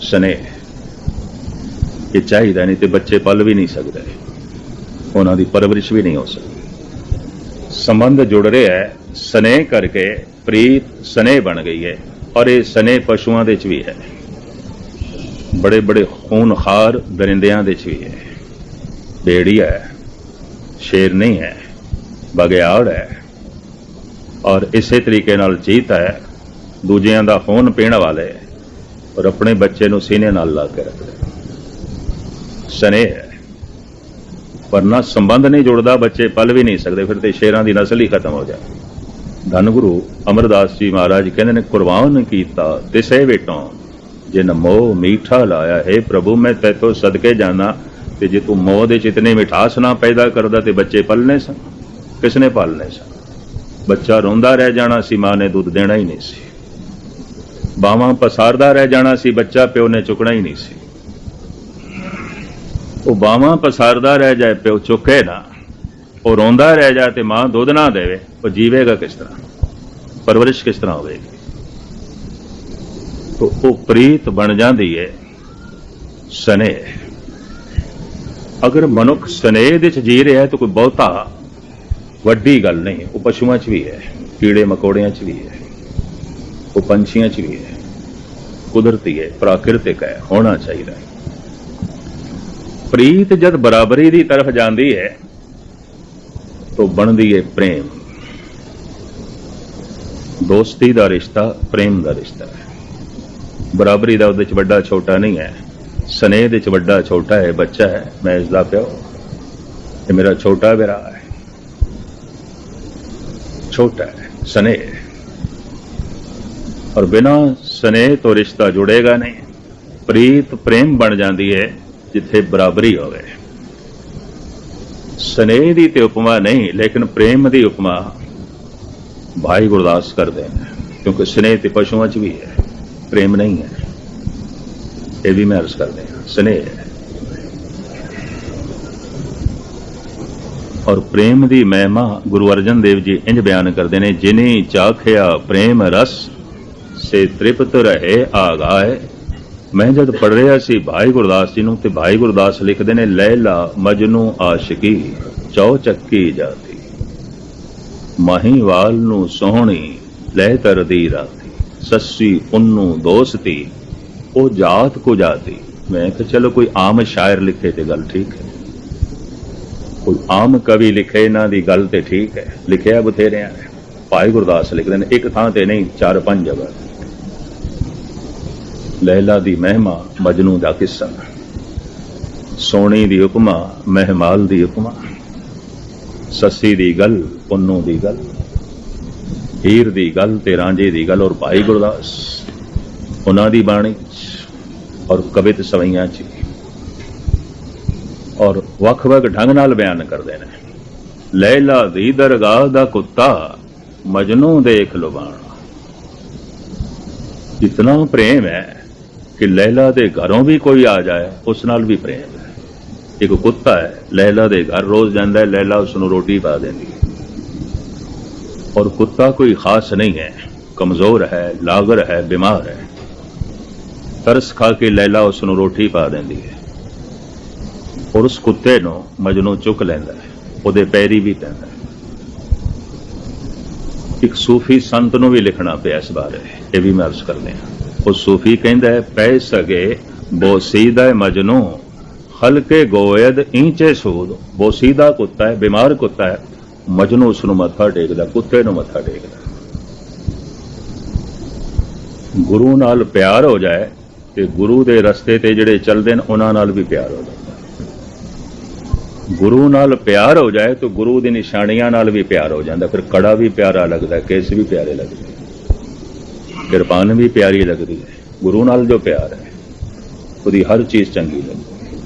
S1: ਸਨੇਹ ਇਹ ਚਾਹੀਦਾ ਨਹੀਂ ਤੇ ਬੱਚੇ ਪਲ ਵੀ ਨਹੀਂ ਸਕਦੇ। ਉਹਨਾਂ ਦੀ ਪਰਵਰਿਸ਼ ਵੀ ਨਹੀਂ ਹੋ ਸਕਦੀ। ਸੰਬੰਧ ਜੁੜ ਰਿਹਾ ਹੈ। ਸਨੇਹ ਕਰਕੇ ਪ੍ਰੀਤ ਸਨੇਹ ਬਣ ਗਈ ਹੈ ਔਰ ਇਹ ਸਨੇਹ ਪਸ਼ੂਆਂ ਦੇ ਚ ਵੀ ਹੈ। ਬੜੇ ਬੜੇ ਖੂਨਖਾਰ ਦਰਿੰਦਿਆਂ ਦੇ ਚ ਵੀ ਹੈ। ਬੇੜੀਆ ਹੈ, ਸ਼ੇਰ ਨਹੀਂ ਹੈ ਬਗਿਆੜ ਹੈ। ਔਰ ਇਸੇ ਤਰੀਕੇ ਨਾਲ ਚੀਤਾ ਹੈ, ਦੂਜਿਆਂ ਦਾ ਖੂਨ ਪੀਣ ਵਾਲੇ ਔਰ ਆਪਣੇ ਬੱਚੇ ਨੂੰ ਸੀਨੇ ਨਾਲ ਲਾ ਕੇ ਰੱਖਦੇ। ਸਨੇਹ ਹੈ। ਵਰਨਾ ਸੰਬੰਧ ਨਹੀਂ ਜੁੜਦਾ, ਬੱਚੇ ਪਲ ਵੀ ਨਹੀਂ ਸਕਦੇ, ਫਿਰ ਤੇ ਸ਼ੇਰਾਂ ਦੀ ਨਸਲ ਹੀ ਖਤਮ ਹੋ ਜਾਏ। ਧੰਨ ਗੁਰੂ ਅਮਰਦਾਸ ਜੀ ਮਹਾਰਾਜ ਕਹਿੰਦੇ ਨੇ, ਕੁਰਬਾਨ ਕੀਤਾ ਤਿਸੇ ਵੇਟੋਂ। ਜਿਨ ਮੋਹ ਮੀਠਾ ਲਾਇਆ, ਹੈ ਪ੍ਰਭੂ, ਮੈਂ ਤੈਥੋਂ ਸਦਕੇ ਜਾਣਾ ਤੇ ਜੇ ਤੂੰ ਮੋਹ ਦੇ ਚ ਇਤਨੇ ਮਿਠਾਸ ਨਾ ਪੈਦਾ ਕਰਦਾ ਤੇ ਬੱਚੇ ਪਲਨੇ ਸਨ। ਕਿਸਨੇ ਪਾਲਨੇ ਸਨ? ਬੱਚਾ ਰੋਂਦਾ ਰਹਿ ਜਾਣਾ ਸੀ, ਮਾਂ ਨੇ ਦੁੱਧ ਦੇਣਾ ਹੀ ਨਹੀਂ ਸੀ। ਬਾਵਾਂ ਪਸਾਰਦਾ ਰਹਿ ਜਾਣਾ ਸੀ, ਬੱਚਾ ਪਿਓ ਨੇ ਚੁੱਕਣਾ ਹੀ ਨਹੀਂ ਸੀ। ਉਹ ਬਾਵਾਂ ਪਸਾਰਦਾ ਰਹਿ ਜਾਏ, ਪਿਓ ਚੁੱਕੇ ਨਾ। ਉਹ ਰੋਂਦਾ ਰਹਿ ਜਾ ਤੇ ਮਾਂ ਦੁੱਧ ਨਾ ਦੇਵੇ, ਉਹ ਜੀਵੇਗਾ ਕਿਸ ਤਰ੍ਹਾਂ? ਪਰਵਰਿਸ਼ ਕਿਸ ਤਰ੍ਹਾਂ ਹੋਵੇਗੀ? ਤੋ ਉਹ ਪ੍ਰੀਤ ਬਣ ਜਾਂਦੀ ਹੈ ਸਨੇਹ। ਅਗਰ ਮਨੁੱਖ ਸਨੇਹ ਦੇ ਚ ਜੀ ਰਿਹਾ ਹੈ ਤਾਂ ਕੋਈ ਬਹੁਤਾ ਵੱਡੀ ਗੱਲ ਨਹੀਂ ਉਹ ਪਸ਼ੂਆਂ 'ਚ ਵੀ ਹੈ, ਕੀੜੇ ਮਕੌੜਿਆਂ 'ਚ ਵੀ ਹੈ, ਉਹ ਪੰਛੀਆਂ 'ਚ ਵੀ ਹੈ। ਕੁਦਰਤੀ ਹੈ, ਪ੍ਰਾਕਿਰਤਿਕ ਹੈ, ਹੋਣਾ ਚਾਹੀਦਾ ਹੈ। ਪ੍ਰੀਤ ਜਦ ਬਰਾਬਰੀ ਦੀ ਤਰਫ ਜਾਂਦੀ ਹੈ, ਤਾਂ ਬਣਦੀ ਹੈ ਪ੍ਰੇਮ। ਦੋਸਤੀ ਦਾ ਰਿਸ਼ਤਾ, ਪ੍ਰੇਮ ਦਾ ਰਿਸ਼ਤਾ ਹੈ। ਬਰਾਬਰੀ ਦਾ ਉਹਦੇ ਚ ਵੱਡਾ ਛੋਟਾ ਨਹੀਂ ਹੈ। ਸਨੇਹ ਦੇ ਚ ਵੱਡਾ ਛੋਟਾ ਹੈ, ਬੱਚਾ ਹੈ, ਮੈਂ ਇਸ ਦਾ ਪਿਓ। ਇਹ ਮੇਰਾ ਛੋਟਾ ਵੀਰਾ ਹੈ। ਛੋਟਾ ਹੈ, ਸਨੇਹ ਔਰ ਬਿਨਾ ਸਨੇਹ ਤੋਂ ਰਿਸ਼ਤਾ ਜੁੜੇਗਾ ਨਹੀਂ। ਪ੍ਰੀਤ ਪ੍ਰੇਮ ਬਣ ਜਾਂਦੀ ਹੈ, ਜਿੱਥੇ ਬਰਾਬਰੀ ਹੋਵੇ। ਸਨੇਹ ਦੀ ਤੇ ਉਪਮਾ ਨਹੀਂ, ਲੇਕਿਨ ਪ੍ਰੇਮ ਦੀ ਉਪਮਾ ਭਾਈ ਗੁਰਦਾਸ ਕਰਦੇ ਨੇ, ਕਿਉਂਕਿ ਸਨੇਹ ਤੇ ਪਸ਼ੂਆਂ 'ਚ ਵੀ ਹੈ। ਪ੍ਰੇਮ ਨਹੀਂ ਹੈ। ਇਹ ਵੀ ਮੈਂ ਅਰਜ਼ ਕਰਦੇ ਹਾਂ। ਸਨੇਹ ਹੈ। ਔਰ ਪ੍ਰੇਮ ਦੀ ਮਹਿਮਾ ਗੁਰੂ ਅਰਜਨ ਦੇਵ ਜੀ ਇੰਜ ਬਿਆਨ ਕਰਦੇ ਨੇ, ਜਿਨੇ ਚਾਖਿਆ ਪ੍ਰੇਮ ਰਸ, ਸੇ ਤ੍ਰਿਪਤ ਰਹੇ ਆਗਾਏ ਮੈਂ ਜਦ ਪੜ ਰਿਹਾ ਸੀ ਭਾਈ ਗੁਰਦਾਸ ਜੀ ਨੂੰ, ਤੇ ਭਾਈ ਗੁਰਦਾਸ ਲਿਖਦੇ ਨੇ, ਲੈਲਾ ਮਜਨੂ ਆਸ਼ਿਕੀ, ਚੌ ਚੱਕੀ ਜਾਤੀ। ਮਹੀਵਾਲ ਨੂੰ ਸੋਹਣੀ, ਲੈ ਤਰਦੀ ਰਾਤੀ। ਸੱਸੀ ਪੁੰਨੂ ਦੋਸਤੀ, ਉਹ ਜਾਤ ਕੋ ਜਾਤੀ। ਮੈਂ ਕਿਹਾ, ਚਲੋ ਕੋਈ ਆਮ ਸ਼ਾਇਰ ਲਿਖੇ ਤੇ ਗੱਲ ਠੀਕ ਹੈ। ਕੋਈ ਆਮ ਕਵੀ ਲਿਖੇ ਇਹਨਾਂ ਦੀ ਗੱਲ ਤੇ ਠੀਕ ਹੈ। ਲਿਖਿਆ ਬਥੇਰਿਆਂ ਨੇ। ਭਾਈ ਗੁਰਦਾਸ ਲਿਖਦੇ ਨੇ, ਇੱਕ ਥਾਂ ਤੇ ਨਹੀਂ, ਚਾਰ ਪੰਜ ਜਗ੍ਹਾ। ਲੈਲਾ ਦੀ ਮਹਿਮਾ, ਮਜਨੂ ਦਾ ਕਿੱਸਾ। ਸੋਣੀ ਦੀ ਹੁਕਮਾ ਮਹਿਮਾਲ ਦੀ ਹੁਕਮਾ ਸੱਸੀ ਦੀ ਗੱਲ, ਪੁੰਨੂ ਦੀ ਗੱਲ। ਹੀਰ ਦੀ ਗੱਲ ਤੇ ਰਾਂਝੇ ਦੀ ਗੱਲ ਔਰ ਭਾਈ ਗੁਰਦਾਸ, ਉਹਨਾਂ ਦੀ ਬਾਣੀ 'ਚ ਔਰ ਕਵਿਤ ਸਵਈਆਂ ਚ ਔਰ ਵੱਖ-ਵੱਖ ਢੰਗ ਨਾਲ ਬਿਆਨ ਕਰਦੇ ਨੇ। ਲੈਲਾ ਦੀ ਦਰਗਾਹ ਦਾ ਕੁੱਤਾ ਮਜਨੂ ਦੇਖ ਲੁਬਾਣਾ ਇਤਨਾ ਪ੍ਰੇਮ ਹੈ ਕਿ ਲੈਲਾ ਦੇ ਘਰੋਂ ਵੀ ਕੋਈ ਆ ਜਾਏ, ਉਸ ਨਾਲ ਵੀ ਪ੍ਰੇਮ ਹੈ। ਇੱਕ ਕੁੱਤਾ ਹੈ, ਲੈਲਾ ਦੇ ਘਰ ਰੋਜ਼ ਜਾਂਦਾ ਹੈ, ਲੈਲਾ ਉਸ ਨੂੰ ਰੋਟੀ ਪਾ ਦਿੰਦੀ ਹੈ। ਔਰ ਕੁੱਤਾ ਕੋਈ ਖਾਸ ਨਹੀਂ ਹੈ ਕਮਜ਼ੋਰ ਹੈ ਲਾਗਰ ਹੈ ਬਿਮਾਰ ਹੈ ਤਰਸ ਖਾ ਕੇ ਲੈਲਾ ਉਸ ਨੂੰ ਰੋਟੀ ਪਾ ਦਿੰਦੀ ਹੈ ਔਰ ਉਸ ਕੁੱਤੇ ਨੂੰ ਮਜਨੂ ਚੁੱਕ ਲੈਂਦਾ ਹੈ ਉਹਦੇ ਪੈਰੀ ਵੀ ਪੈਂਦਾ ਹੈ ਇੱਕ ਸੂਫੀ ਸੰਤ ਨੂੰ ਵੀ ਲਿਖਣਾ ਪਿਆ ਇਸ ਬਾਰੇ ਇਹ ਵੀ ਮੈਂ ਅਰਜ਼ ਕਰਦੇ ਹਾਂ ਉਹ ਸੂਫੀ ਕਹਿੰਦਾ ਹੈ ਪੈ ਸਗੇ ਬੋਸੀਦਾ ਮਜਨੂ ਹਲਕੇ ਗੋਇਦ ਇੰਚੇ ਸੂਦ ਬੋਸੀਦਾ ਕੁੱਤਾ ਹੈ ਬਿਮਾਰ ਕੁੱਤਾ ਹੈ ਮਜਨੂ ਉਸ ਨੂੰ ਮੱਥਾ ਟੇਕਦਾ, ਕੁੱਤੇ ਨੂੰ ਮੱਥਾ ਟੇਕਦਾ। ਗੁਰੂ ਨਾਲ ਪਿਆਰ ਹੋ ਜਾਏ ਤੇ ਗੁਰੂ ਦੇ ਰਸਤੇ ਤੇ ਜਿਹੜੇ ਚੱਲਦੇ ਨੇ, ਉਹਨਾਂ ਨਾਲ ਵੀ ਪਿਆਰ ਹੋ ਜਾਂਦਾ। ਗੁਰੂ ਨਾਲ ਪਿਆਰ ਹੋ ਜਾਏ ਤਾਂ ਗੁਰੂ ਦੀ ਨਿਸ਼ਾਨੀਆਂ ਨਾਲ ਵੀ ਪਿਆਰ ਹੋ ਜਾਂਦਾ। ਫਿਰ ਕੜਾ ਵੀ ਪਿਆਰਾ ਲੱਗਦਾ, ਕੇਸ ਵੀ ਪਿਆਰੇ ਲੱਗਦੇ ਕਿਰਪਾਨ ਵੀ ਪਿਆਰੀ ਲੱਗਦੀ ਹੈ। ਗੁਰੂ ਨਾਲ ਜੋ ਪਿਆਰ ਹੈ, ਉਹਦੀ ਹਰ ਚੀਜ਼ ਚੰਗੀ ਲੱਗਦੀ ਹੈ।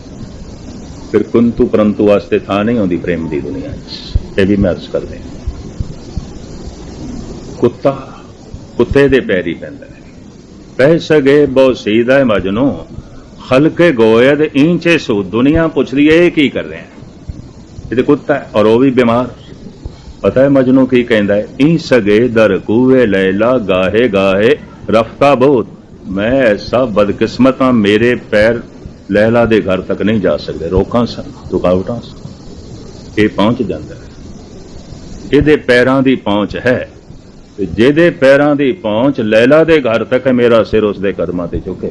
S1: ਫਿਰ ਕੁੰਤੂ ਪਰੰਤੂ ਵਾਸਤੇ ਥਾਂ ਨਹੀਂ ਹੁੰਦੀ ਪ੍ਰੇਮ ਦੀ ਦੁਨੀਆ 'ਚ ਇਹ ਵੀ ਮੈਂ ਅਰਜ਼ ਕਰਦੇ ਹਾਂ। ਕੁੱਤਾ ਕੁੱਤੇ ਦੇ ਪੈਰੀ ਪੈਂਦਾ ਹੈ। ਪੈ ਸਗੇ ਬਹੁ ਸੀਦਾ ਮਜਨੂ, ਖਲਕੇ ਗੋਇਦ ਇੰਚੇ ਸੂ ਦੁਨੀਆ ਪੁੱਛਦੀ ਹੈ ਇਹ ਕੀ ਕਰ ਰਹੇ ਹੈ? ਇਹ ਤੇ ਕੁੱਤਾ ਔਰ ਉਹ ਵੀ ਬਿਮਾਰ। ਪਤਾ ਹੈ ਮਜਨੂ ਕੀ ਕਹਿੰਦਾ ਹੈ? ਇ ਸਗੇ ਦਰ ਕੂਵੇ ਲੈਲਾ ਗਾਹੇ ਗਾਹੇ, ਰਫਤਾ ਬਹੁਤ। ਮੈਂ ਐਸਾ ਬਦਕਿਸਮਤ ਹਾਂ ਮੇਰੇ ਪੈਰ ਲੈਲਾ ਦੇ ਘਰ ਤੱਕ ਨਹੀਂ ਜਾ ਸਕਦੇ। ਰੋਕਾਂ ਸਨ ਰੁਕਾਵਟਾਂ ਸਨ। ਇਹ ਪਹੁੰਚ ਜਾਂਦਾ ਹੈ। ਇਹਦੇ ਪੈਰਾਂ ਦੀ ਪਹੁੰਚ ਹੈ। ਤੇ ਜਿਹਦੇ ਪੈਰਾਂ ਦੀ ਪਹੁੰਚ ਲੈਲਾ ਦੇ ਘਰ ਤੱਕ ਹੈ, ਮੇਰਾ ਸਿਰ ਉਸ ਦੇ ਕਦਮਾਂ ਤੇ ਝੁਕੇ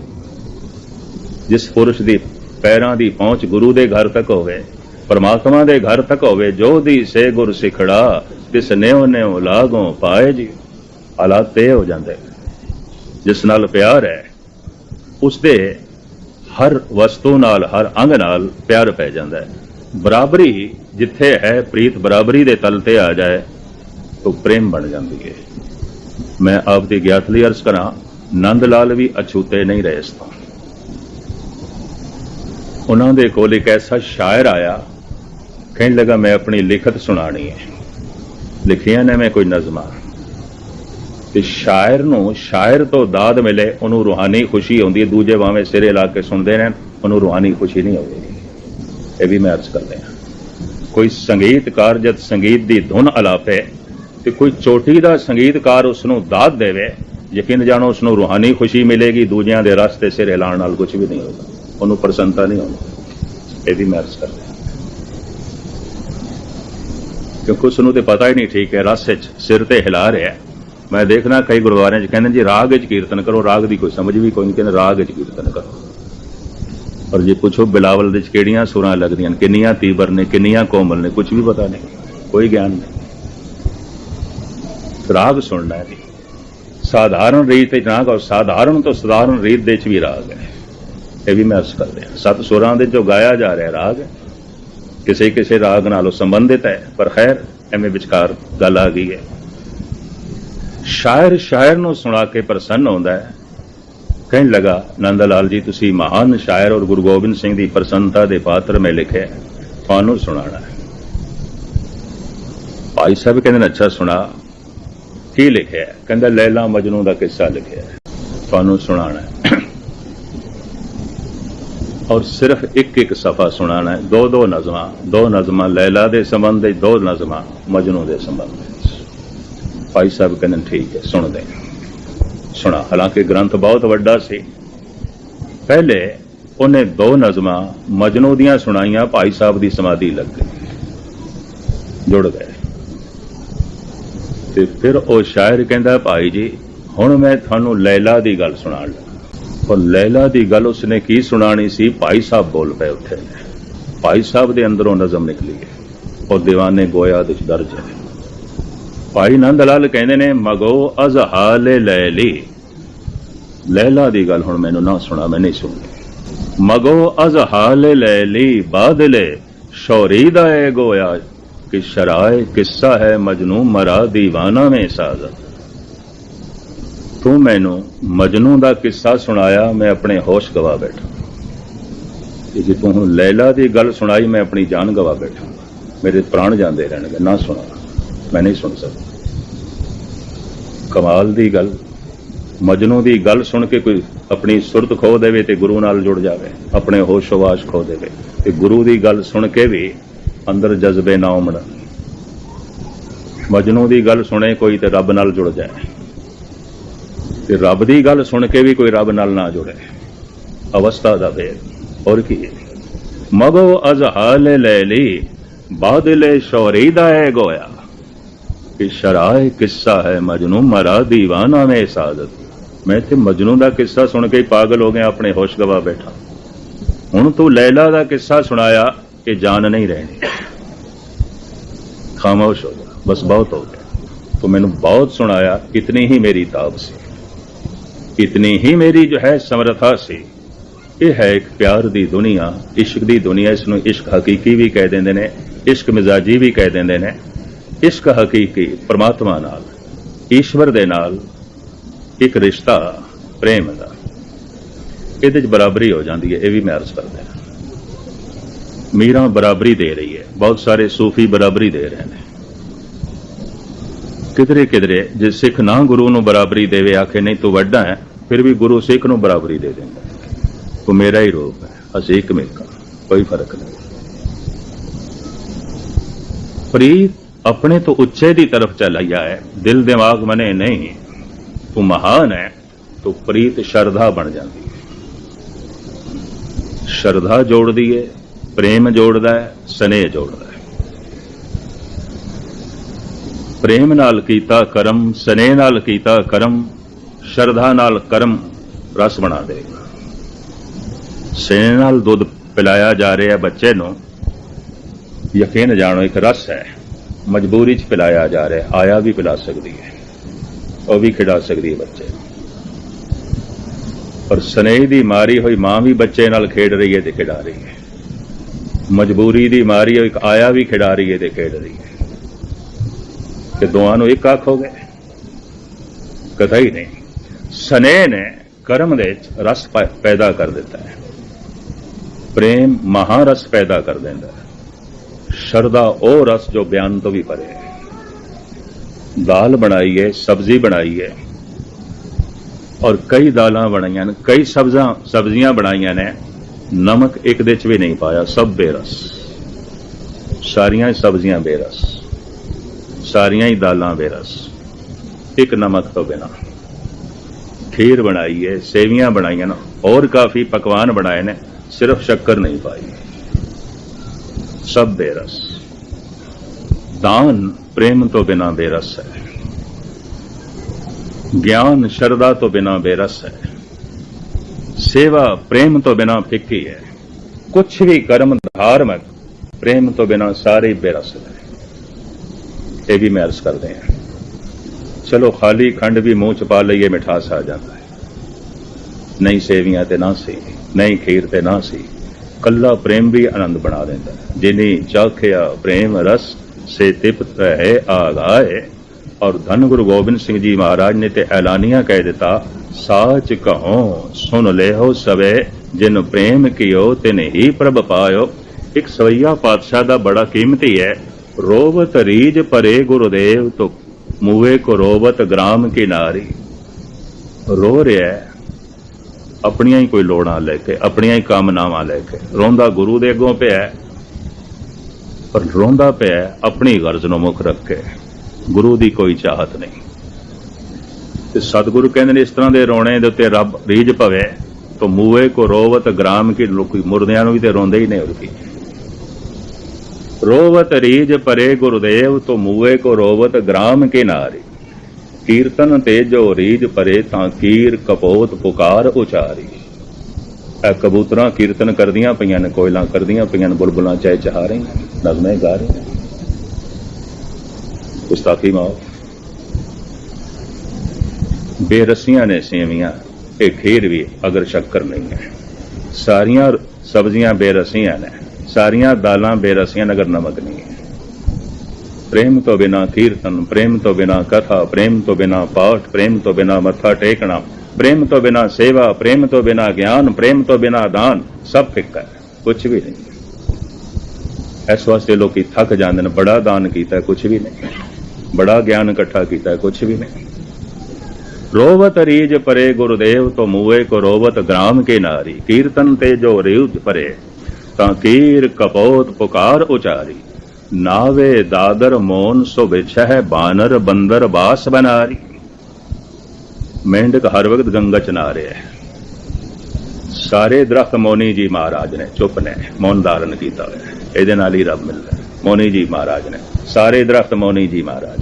S1: ਜਿਸ ਪੁਰਸ਼ ਦੀ ਪੈਰਾਂ ਦੀ ਪਹੁੰਚ ਗੁਰੂ ਦੇ ਘਰ ਤੱਕ ਹੋਵੇ, ਪਰਮਾਤਮਾ ਦੇ ਘਰ ਤੱਕ ਹੋਵੇ, ਜੋ ਦੀ ਸੇ ਗੁਰ ਸਿਖੜਾ, ਤਿਸ ਨੇਉ ਨੇਉ ਲਾਗੋਂ ਪਾਏ ਜੀ, ਹਾਲਾਤ ਤੇ ਹੋ ਜਾਂਦੇ। ਜਿਸ ਨਾਲ ਪਿਆਰ ਹੈ, ਉਸ ਦੇ ਹਰ ਵਸਤੂ ਨਾਲ, ਹਰ ਅੰਗ ਨਾਲ ਪਿਆਰ ਪੈ ਜਾਂਦਾ ਹੈ। ਬਰਾਬਰੀ ਜਿੱਥੇ ਹੈ ਪ੍ਰੀਤ ਬਰਾਬਰੀ ਦੇ ਤਲ ਤੇ ਆ ਜਾਏ ਤਾਂ ਪ੍ਰੇਮ ਬਣ ਜਾਂਦੀ ਹੈ। ਮੈਂ ਆਪ ਦੀ ਗਿਆਤ ਲਈ ਅਰਜ਼ ਕਰਾਂ ਨੰਦ ਲਾਲ ਵੀ ਅਛੂਤੇ ਨਹੀਂ ਰਹੇ ਇਸ ਤੋਂ। ਉਹਨਾਂ ਦੇ ਕੋਲ ਇੱਕ ਐਸਾ ਸ਼ਾਇਰ ਆਇਆ, ਕਹਿਣ ਲੱਗਾ, ਮੈਂ ਆਪਣੀ ਲਿਖਤ ਸੁਣਾਣੀ ਹੈ। ਲਿਖੀਆਂ ਨੇ ਮੈਂ ਕੋਈ ਨਜ਼ਮਾਂ। ਤੇ ਸ਼ਾਇਰ ਨੂੰ ਸ਼ਾਇਰ ਤੋਂ ਦਾਦ ਮਿਲੇ, ਉਹਨੂੰ ਰੂਹਾਨੀ ਖੁਸ਼ੀ ਹੁੰਦੀ ਹੈ। ਦੂਜੇ ਭਾਵੇਂ ਸਿਰੇ ਲਾ ਕੇ ਸੁਣਦੇ ਨੇ ਉਹਨੂੰ ਰੂਹਾਨੀ ਖੁਸ਼ੀ ਨਹੀਂ ਹੋਵੇਗੀ ਇਹ ਵੀ ਮੈਂ ਅਰਜ਼ ਕਰਦੇ ਹਾਂ। ਕੋਈ ਸੰਗੀਤਕਾਰ ਜਦ ਸੰਗੀਤ ਦੀ ਧੁਨ ਅਲਾਪੇ ਤੇ ਕੋਈ ਚੋਟੀ ਦਾ ਸੰਗੀਤਕਾਰ ਉਸ ਨੂੰ ਦਾਦ ਦੇਵੇ, ਯਕੀਨ ਜਾਣੋ ਉਸ ਨੂੰ ਰੂਹਾਨੀ ਖੁਸ਼ੀ ਮਿਲੇਗੀ, ਦੂਜਿਆਂ ਦੇ ਰਸ ਤੇ ਸਿਰ ਹਿਲਾਉਣ ਨਾਲ ਕੁਝ ਵੀ ਨਹੀਂ ਹੋਗਾ ਉਹਨੂੰ ਪ੍ਰਸੰਨਤਾ ਨਹੀਂ ਹੋਣੀ। ਇਹ ਵੀ ਮੈਂ ਅਰਜ਼ ਕਰਦਾ ਕਿਉਂਕਿ ਉਸ ਨੂੰ ਤੇ ਪਤਾ ਹੀ ਨਹੀਂ ਠੀਕ ਹੈ, ਰਸ ਵਿੱਚ ਸਿਰ ਤੇ ਹਿਲਾ ਰਿਹਾ ਮੈਂ ਦੇਖਣਾ ਕਈ ਗੁਰਦੁਆਰਿਆਂ 'ਚ ਕਹਿੰਦੇ ਜੀ, ਰਾਗ ਵਿੱਚ ਕੀਰਤਨ ਕਰੋ, ਰਾਗ ਦੀ ਕੋਈ ਸਮਝ ਵੀ ਕੋਈ ਨਹੀਂ, ਕਹਿੰਦੇ ਰਾਗ ਵਿੱਚ ਕੀਰਤਨ ਕਰੋ। ਔਰ ਜੇ ਪੁੱਛੋ ਬਿਲਾਵਲ ਦੇ 'ਚ ਕਿਹੜੀਆਂ ਸੁਰਾਂ ਲੱਗਦੀਆਂ ਨੇ, ਕਿੰਨੀਆਂ ਤੀਬਰ ਨੇ, ਕਿੰਨੀਆਂ ਕੋਮਲ ਨੇ ਕੁਝ ਵੀ ਪਤਾ ਨਹੀਂ, ਕੋਈ ਗਿਆਨ ਨਹੀਂ। ਰਾਗ ਸੁਣਨਾ ਹੈ ਸਾਧਾਰਨ ਰੀਤ ਵਿੱਚ ਨਾ ਔਰ ਸਾਧਾਰਨ ਤੋਂ ਸਾਧਾਰਨ ਰੀਤ ਦੇ 'ਚ ਵੀ ਰਾਗ ਹੈ ਇਹ ਵੀ ਮੈਂ ਅਰਜ਼ ਕਰ ਰਿਹਾ ਸੱਤ ਸੁਰਾਂ ਦੇ ਜੋ ਗਾਇਆ ਜਾ ਰਿਹਾ ਰਾਗ, ਕਿਸੇ ਕਿਸੇ ਰਾਗ ਨਾਲੋਂ ਸੰਬੰਧਿਤ ਹੈ, ਪਰ ਖੈਰ, ਐਵੇਂ ਵਿਚਕਾਰ ਗੱਲ ਆ ਗਈ ਹੈ। ਸ਼ਾਇਰ ਸ਼ਾਇਰ ਨੂੰ ਸੁਣਾ ਕੇ ਪ੍ਰਸੰਨ ਹੁੰਦਾ ਹੈ। ਕਹਿਣ ਲਗਾ ਨੰਦ ਲਾਲ ਜੀ ਤੁਸੀਂ ਮਹਾਨ ਸ਼ਾਇਰ ਔਰ ਗੁਰੂ ਗੋਬਿੰਦ ਸਿੰਘ ਦੀ ਪ੍ਰਸੰਨਤਾ ਦੇ ਪਾਤਰ ਮੈਂ ਲਿਖਿਆ ਹੈ, ਤੁਹਾਨੂੰ ਸੁਣਾਣਾ ਭਾਈ ਸਾਹਿਬ ਕਹਿੰਦੇ ਨੇ ਅੱਛਾ ਸੁਣਾ। ਕੀ ਲਿਖਿਆ ਕਹਿੰਦਾ ਲੈਲਾ ਮਜਨੂ ਦਾ ਕਿੱਸਾ ਲਿਖਿਆ ਤੁਹਾਨੂੰ ਸੁਣਾਣਾ ਹੈ। ਔਰ ਸਿਰਫ ਇੱਕ ਇੱਕ ਸਫਾ ਸੁਣਾਣਾ ਹੈ। ਦੋ ਦੋ ਨਜ਼ਮਾਂ ਦੋ ਨਜ਼ਮਾਂ ਲੈਲਾ ਦੇ ਸੰਬੰਧ ਵਿੱਚ ਦੋ ਨਜ਼ਮਾਂ ਮਜਨੂ ਦੇ ਸੰਬੰਧ ਵਿੱਚ। ਭਾਈ ਸਾਹਿਬ ਕਹਿੰਦੇ ਠੀਕ ਹੈ ਸੁਣਦੇ ਹਾਂ। ਸੁਣਾ। ਹਾਲਾਂਕਿ ਗ੍ਰੰਥ ਬਹੁਤ ਵੱਡਾ ਸੀ। ਪਹਿਲੇ ਉਹਨੇ ਦੋ ਨਜ਼ਮਾਂ ਮਜਨੂ ਦੀਆਂ ਸੁਣਾਈਆਂ ਭਾਈ ਸਾਹਿਬ ਦੀ ਸਮਾਧੀ ਲੱਗ ਗਈ। ਜੁੜ ਗਏ। ਤੇ ਫਿਰ ਉਹ ਸ਼ਾਇਰ ਕਹਿੰਦਾ, ਭਾਈ ਜੀ, ਹੁਣ ਮੈਂ ਤੁਹਾਨੂੰ ਲੈਲਾ ਦੀ ਗੱਲ ਸੁਣਾਉਣ ਲੱਗਾ। ਉਹ ਲੈਲਾ ਦੀ ਗੱਲ ਉਸਨੇ ਕੀ ਸੁਣਾਣੀ ਸੀ? ਭਾਈ ਸਾਹਿਬ ਬੋਲ ਪਏ ਉੱਥੇ। ਭਾਈ ਸਾਹਿਬ ਦੇ ਅੰਦਰੋਂ ਨਜ਼ਮ ਨਿਕਲੀ। ਹੈ ਉਹ ਦੀਵਾਨੇ ਗੋਇਆ ਦੇ ਵਿੱਚ ਦਰਜ ਹੈ। ਭਾਈ ਨੰਦ ਲਾਲ ਕਹਿੰਦੇ ਨੇ, ਮਗੋ ਅਜ਼ਹਾਲ ਲੈਲੀ। ਲੈਲਾ ਦੀ ਗੱਲ ਹੁਣ ਮੈਨੂੰ ਨਾ ਸੁਣਾ, ਮੈਂ ਨਹੀਂ ਸੁਣਦੀ। ਮਗੋ ਅਜ਼ਹਾਲ ਲੈਲੀ, ਬਾਦਲੇ ਸ਼ੌਰੀ ਦਾ ਏ ਗੋਇਆ, ਕਿ ਸ਼ਰਾਏ ਕਿੱਸਾ ਹੈ ਮਜਨੂ, ਮਰਾ ਦੀਵਾਨਾ ਮੇ ਸਾਜ਼ਾ। ਤੂੰ ਮੈਨੂੰ ਮਜਨੂ ਦਾ ਕਿੱਸਾ ਸੁਣਾਇਆ, ਮੈਂ ਆਪਣੇ ਹੋਸ਼ ਗਵਾ ਬੈਠਾ। ਕਿ ਜੇ ਤੂੰ ਹੁਣ ਲੈਲਾ ਦੀ ਗੱਲ ਸੁਣਾਈ, ਮੈਂ ਆਪਣੀ ਜਾਨ ਗਵਾ ਬੈਠਾ। ਮੇਰੇ ਪ੍ਰਾਣ ਜਾਂਦੇ ਰਹਿਣਗੇ, ਨਾ ਸੁਣਾ ਮੈਂ ਨਹੀਂ ਸੁਣ ਸਕਦਾ। ਕਮਾਲ ਦੀ ਗੱਲ, ਮਜਨੂ ਦੀ ਗੱਲ ਸੁਣ ਕੇ ਕੋਈ ਆਪਣੀ ਸੁਰਤ ਖੋ ਦੇਵੇ ਤੇ ਗੁਰੂ ਨਾਲ ਜੁੜ ਜਾਵੇ, ਆਪਣੇ ਹੋਸ਼ ਹਵਾਸ ਖੋ ਦੇਵੇ। ਤੇ ਗੁਰੂ ਦੀ ਗੱਲ ਸੁਣ ਕੇ ਵੀ ਅੰਦਰ ਜਜ਼ਬੇ ਨਾ ਉਮੜਨ। ਮਜਨੂ ਦੀ ਗੱਲ ਸੁਣੇ ਕੋਈ ਤੇ ਰੱਬ ਨਾਲ ਜੁੜ ਜਾਏ। ਤੇ ਰੱਬ ਦੀ ਗੱਲ ਸੁਣ ਕੇ ਵੀ ਕੋਈ ਰੱਬ ਨਾਲ ਨਾ ਜੁੜੇ। ਅਵਸਥਾ ਦਾ ਫੇਰ ਔਰ ਕੀ ਹੈ? ਮਗੋ ਅਜ਼ਹਾਲ ਲੈ ਲਈ ਬਾਦਲੇ ਸ਼ੌਰੀ ਦਾ ਹੈ ਗੋਇਆ। ਕਿ ਸ਼ਰਾਏ ਕਿੱਸਾ ਹੈ, ਮਜਨੂ ਮਰਾ ਦੀਵਾਨਾ ਮੇ ਸਾਦਤ ਮੈਂ ਤੇ ਮਜਨੂ ਦਾ ਕਿੱਸਾ ਸੁਣ ਕੇ ਹੀ ਪਾਗਲ ਹੋ ਗਿਆ, ਆਪਣੇ ਹੋਸ਼ ਗਵਾ ਬੈਠਾ। ਹੁਣ ਤੂੰ ਲੈਲਾ ਦਾ ਕਿੱਸਾ ਸੁਣਾਇਆ ਕਿ ਜਾਨ ਨਹੀਂ ਰਹਿਣੀ। ਖਾਮੋਸ਼ ਹੋ ਗਿਆ ਬਸ ਬਹੁਤ ਹੋ ਗਿਆ। ਤੂੰ ਮੈਨੂੰ ਬਹੁਤ ਸੁਣਾਇਆ, ਇਤਨੀ ਹੀ ਮੇਰੀ ਤਾਬ ਸੀ। ਇਤਨੀ ਹੀ ਮੇਰੀ ਜੋ ਹੈ ਸਮਰਥਾ ਸੀ। ਇਹ ਹੈ ਇੱਕ ਪਿਆਰ ਦੀ ਦੁਨੀਆ, ਇਸ਼ਕ ਦੀ ਦੁਨੀਆ, ਇਸ ਨੂੰ ਇਸ਼ਕ ਹਕੀਕੀ ਵੀ ਕਹਿ ਦਿੰਦੇ ਨੇ, ਇਸ਼ਕ ਮਿਜ਼ਾਜੀ ਵੀ ਕਹਿ ਦਿੰਦੇ ਨੇ। ਇਸ਼ਕ ਹਕੀਕੀ ਪ੍ਰਮਾਤਮਾ ਨਾਲ, ਈਸ਼ਵਰ ਦੇ ਨਾਲ ਇੱਕ ਰਿਸ਼ਤਾ ਪ੍ਰੇਮ ਦਾ। ਇਹਦੇ 'ਚ ਬਰਾਬਰੀ ਹੋ ਜਾਂਦੀ ਹੈ, ਇਹ ਵੀ ਮੈਂ ਅਰਜ਼ ਕਰਦਾ ਮੀਰਾਂ ਬਰਾਬਰੀ ਦੇ ਰਹੀ ਹੈ, ਬਹੁਤ ਸਾਰੇ ਸੂਫੀ ਬਰਾਬਰੀ ਦੇ ਰਹੇ ਨੇ। ਕਿਧਰੇ ਕਿਧਰੇ ਜੇ ਸਿੱਖ ਨਾ ਗੁਰੂ ਨੂੰ ਬਰਾਬਰੀ ਦੇਵੇ, ਆਖੇ ਨਹੀਂ ਤੂੰ ਵੱਡਾ ਹੈ, ਫਿਰ ਵੀ ਗੁਰੂ ਸਿੱਖ ਨੂੰ ਬਰਾਬਰੀ ਦੇ ਦਿੰਦਾ ਹੈ। ਉਹ ਮੇਰਾ ਹੀ ਰੂਪ ਹੈ, ਅਸੀਂ ਇੱਕ ਮਿਲਕਾ ਕੋਈ ਫ਼ਰਕ ਨਹੀਂ। ਪ੍ਰੀਤ ਆਪਣੇ ਤੋਂ ਉੱਚੇ ਦੀ ਤਰਫ ਚਲਾਇਆ ਹੈ ਦਿਲ ਦਿਮਾਗ ਮਨੇ ਨਹੀਂ ਤੂੰ ਮਹਾਨ ਹੈ ਤੋਂ ਪ੍ਰੀਤ ਸ਼ਰਧਾ ਬਣ ਜਾਂਦੀ ਹੈ ਸ਼ਰਧਾ ਜੋੜਦੀ ਹੈ ਪ੍ਰੇਮ ਜੋੜਦਾ ਹੈ ਸਨੇਹ ਜੋੜਦਾ ਹੈ ਪ੍ਰੇਮ ਨਾਲ ਕੀਤਾ ਕਰਮ ਸਨੇਹ ਨਾਲ ਕੀਤਾ ਕਰਮ ਸ਼ਰਧਾ ਨਾਲ ਕਰਮ ਰਸ ਬਣਾ ਦੇਗਾ ਸਨੇਹ ਨਾਲ ਦੁੱਧ ਪਿਲਾਇਆ ਜਾ ਰਿਹਾ ਬੱਚੇ ਨੂੰ ਯਕੀਨ ਜਾਣੋ ਇੱਕ ਰਸ ਹੈ ਮਜਬੂਰੀ 'ਚ ਪਿਲਾਇਆ ਜਾ ਰਿਹਾ ਆਇਆ ਵੀ ਪਿਲਾ ਸਕਦੀ ਹੈ। ਉਹ ਵੀ ਖਿਡਾ ਸਕਦੀ ਹੈ ਬੱਚੇ ਪਰ ਸਨੇਹ ਦੀ ਮਾਰੀ ਹੋਈ ਮਾਂ ਵੀ ਬੱਚੇ ਨਾਲ ਖੇਡ ਰਹੀ ਹੈ ਤੇ ਖਿਡਾ ਰਹੀ ਹੈ। ਮਜਬੂਰੀ ਦੀ ਮਾਰੀ ਹੋਈ ਆਇਆ ਵੀ ਖਿਡਾ ਰਹੀ ਹੈ ਤੇ ਖੇਡ ਰਹੀ ਹੈ। ਕਿ ਦੋਹਾਂ ਨੂੰ ਇੱਕ ਆਖੋਗੇ ਕਥਾ ਹੀ ਨਹੀਂ। ਸਨੇਹ ਨੇ ਕਰਮ ਦੇ ਵਿੱਚ ਰਸ ਪੈਦਾ ਕਰ ਦਿੱਤਾ ਹੈ। ਪ੍ਰੇਮ ਮਹਾਰਸ ਪੈਦਾ ਕਰ ਦਿੰਦਾ ਹੈ। ਸ਼ਰਦਾ ਉਹ ਰਸ ਜੋ ਬਿਆਨ ਤੋਂ ਵੀ ਪਰੇ ਹੈ। ਦਾਲ ਬਣਾਈ ਹੈ, ਸਬਜ਼ੀ ਬਣਾਈ ਹੈ। ਔਰ ਕਈ ਦਾਲਾਂ ਬਣਾਈਆਂ ਨੇ, ਕਈ ਸਬਜ਼ਾਂ, ਸਬਜ਼ੀਆਂ ਬਣਾਈਆਂ ਨੇ, ਨਮਕ ਇੱਕ ਦੇ ਚ ਵੀ ਨਹੀਂ ਪਾਇਆ, ਸਭ ਬੇਰਸ। ਸਾਰੀਆਂ ਹੀ ਸਬਜ਼ੀਆਂ ਬੇਰਸ। ਸਾਰੀਆਂ ਹੀ ਦਾਲਾਂ ਬੇਰਸ। ਇੱਕ ਨਮਕ ਤੋਂ ਬਿਨਾ। ਖੀਰ ਬਣਾਈ ਹੈ, ਸੇਵੀਆਂ ਬਣਾਈਆਂ ਨੇ ਔਰ ਕਾਫੀ ਪਕਵਾਨ ਬਣਾਏ ਨੇ, ਸਿਰਫ ਸ਼ੱਕਰ ਨਹੀਂ ਪਾਈ। ਸਭ ਬੇਰਸ ਦਾਨ ਪ੍ਰੇਮ ਤੋਂ ਬਿਨਾ ਬੇਰਸ ਹੈ। ਗਿਆਨ ਸ਼ਰਧਾ ਤੋਂ ਬਿਨਾ ਬੇਰਸ ਹੈ। ਸੇਵਾ ਪ੍ਰੇਮ ਤੋਂ ਬਿਨਾ ਫਿੱਕੀ ਹੈ। ਕੁਛ ਵੀ ਕਰਮ ਧਾਰਮਿਕ ਪ੍ਰੇਮ ਤੋਂ ਬਿਨਾ ਸਾਰੇ ਬੇਰਸ ਹੈ ਇਹ ਵੀ ਮੈਂ ਅਰਜ਼ ਕਰਦੇ ਹਾਂ। ਚਲੋ ਖਾਲੀ ਖੰਡ ਵੀ ਮੂੰਹ ਚ ਪਾ ਲਈਏ, ਮਿਠਾਸ ਆ ਜਾਂਦਾ ਹੈ। ਨਹੀਂ ਸੇਵੀਆਂ ਤੇ ਨਾ ਸੀ ਨਹੀਂ ਖੀਰ ਤੇ ਨਾ ਸੀ ਕੱਲਾ ਪ੍ਰੇਮ ਵੀ ਆਨੰਦ ਬਣਾ ਦਿੰਦਾ। ਜਿਨੀ ਚਾਖਿਆ ਪ੍ਰੇਮ ਰਸ, ਸੇ ਤਿਪਤ ਹੈ ਆਗਾਏ। ਔਰ ਧੰਨ ਗੁਰੂ ਗੋਬਿੰਦ ਸਿੰਘ ਜੀ ਮਹਾਰਾਜ ਨੇ ਤੇ ਐਲਾਨੀਆਂ ਕਹਿ ਦਿੱਤਾ, ਸਾਚ ਕਹੋ, ਸੁਨ ਲੈਹੋ ਸਵੇ, ਜਿਨ ਪ੍ਰੇਮ ਕੀਓ ਤਿਨ ਹੀ ਪ੍ਰਭ ਪਾਇਓ। ਇੱਕ ਸਵਈਆ ਪਾਤਸ਼ਾਹ ਦਾ ਬੜਾ ਕੀਮਤੀ ਹੈ। ਰੋਵਤ ਰੀਜ ਪਰੇ ਗੁਰਦੇਵ ਤੋ ਮੂਵੇ ਕੋ ਰੋਵਤ ਗ੍ਰਾਮ ਕਿਨਾਰੀ ਰੋ ਰਿਹਾ ਆਪਣੀਆਂ ਹੀ ਕੋਈ ਲੋੜਾਂ ਲੈ ਕੇ, ਆਪਣੀਆਂ ਹੀ ਕਾਮਨਾਵਾਂ ਲੈ ਕੇ। ਰੋਂਦਾ ਗੁਰੂ ਦੇ ਅੱਗੋਂ ਪਿਆ ਪਰ ਰੋਂਦਾ ਪਿਆ ਆਪਣੀ ਗਰਜ਼ ਨੂੰ ਮੁੱਖ ਰੱਖ। ਕੇ ਗੁਰੂ ਦੀ ਕੋਈ ਚਾਹਤ ਨਹੀਂ। ਤੇ ਸਤਿਗੁਰੂ ਕਹਿੰਦੇ ਨੇ, ਇਸ ਤਰ੍ਹਾਂ ਦੇ ਰੋਣੇ ਦੇ ਉੱਤੇ ਰੱਬ ਰੀਝ ਪਵੇ, ਤੋ ਮੂਏ ਕੋ ਰੋਵਤ ਗ੍ਰਾਮ ਕੀ ਲੋਕੀ, ਮੁਰਦਿਆਂ ਨੂੰ ਵੀ ਤੇ ਰੋਂਦੇ ਹੀ ਨੇ ਹੋਰ ਕੀ। ਰੋਵਤ ਰੀਝ ਪਰੇ ਗੁਰਦੇਵ, ਤੋ ਮੂਏ ਕੋ ਰੋਵਤ ਗ੍ਰਾਮ ਕੇ ਨਾਰੀ। ਕੀਰਤਨ ਤੇ ਜੋ ਰੀਝ ਭਰੇ ਤਾਂ ਕੀਰ ਕਪੋਤ ਪੁਕਾਰ ਉਚਾਰੀ। ਇਹ ਕਬੂਤਰਾਂ ਕੀਰਤਨ ਕਰਦੀਆਂ ਪਈਆਂ ਨੇ ਕੋਇਲਾਂ ਕਰਦੀਆਂ ਪਈਆਂ ਨੇ ਬੁਲਬੁਲਾਂ ਚਾਹੇ ਚਾਹ ਰਹੀਆਂ ਨਗਮੇ ਗਾ ਰਹੀਆਂ ਗੁਸਤਾਖੀ ਮਾਓ ਬੇਰਸੀਆਂ ਨੇ ਸੇਵੀਆਂ ਇਹ ਖੀਰ ਵੀ ਅਗਰ ਸ਼ੱਕਰ ਨਹੀਂ ਹੈ। ਸਾਰੀਆਂ ਸਬਜ਼ੀਆਂ ਬੇਰਸੀਆਂ ਨੇ ਸਾਰੀਆਂ ਦਾਲਾਂ ਬੇਰਸੀਆਂ ਨੇ, ਅਗਰ ਨਮਕ ਨਹੀਂ ਹੈ। ਪ੍ਰੇਮ ਤੋਂ ਬਿਨਾ ਕੀਰਤਨ, ਪ੍ਰੇਮ ਤੋਂ ਬਿਨਾ ਕਥਾ, ਪ੍ਰੇਮ ਤੋਂ ਬਿਨਾ ਪਾਠ, ਪ੍ਰੇਮ ਤੋਂ ਬਿਨਾ ਮੱਥਾ ਟੇਕਣਾ, ਪ੍ਰੇਮ ਤੋਂ ਬਿਨਾ ਸੇਵਾ, ਪ੍ਰੇਮ ਤੋਂ ਬਿਨਾ ਗਿਆਨ, ਪ੍ਰੇਮ ਤੋਂ ਬਿਨਾ ਦਾਨ, ਸਭ ਫਿੱਕਾ ਹੈ ਕੁਝ ਵੀ ਨਹੀਂ। ਇਸ ਵਾਸਤੇ ਲੋਕੀ ਥੱਕ ਜਾਂਦੇ ਨੇ, ਬੜਾ ਦਾਨ ਕੀਤਾ ਕੁਝ ਵੀ ਨਹੀਂ। ਬੜਾ ਗਿਆਨ ਇਕੱਠਾ ਕੀਤਾ ਕੁਝ ਵੀ ਨਹੀਂ। ਰੋਵਤ ਰੀਜ ਪਰੇ ਗੁਰਦੇਵ ਤੋਂ ਮੂਏ ਕੋ ਰੋਵਤ ਗ੍ਰਾਮ ਕੇ ਨਾਰੀ, ਕੀਰਤਨ ਤੇ ਜੋ ਰੀਜ ਪਰੇ, ਤਾਂ ਕੀਰ ਕਪੋਤ ਪੁਕਾਰ ਉਚਾਰੀ। ਨਾਵੇ ਦਾਦਰ ਮੋਨ ਸੋ ਵਿਛਹਿ ਬਾਨਰ ਬੰਦਰ ਬਾਸ ਬਨਾਰੀ। ਮੇਂਢਕ ਹਰ ਵਕਤ ਗੰਗਾ ਚ ਨਹਾ ਰਿਹਾ ਹੈ। ਸਾਰੇ ਦਰਖਤ ਮੋਨੀ ਜੀ ਮਹਾਰਾਜ ਨੇ ਚੁੱਪ ਨੇ, ਮੌਨ ਧਾਰਨ ਕੀਤਾ ਹੋਇਆ ਇਹਦੇ ਨਾਲ ਹੀ ਰੱਬ ਮਿਲਦਾ ਮੋਨੀ ਜੀ ਮਹਾਰਾਜ ਨੇ, ਸਾਰੇ ਦਰਖਤ ਮੋਨੀ ਜੀ ਮਹਾਰਾਜ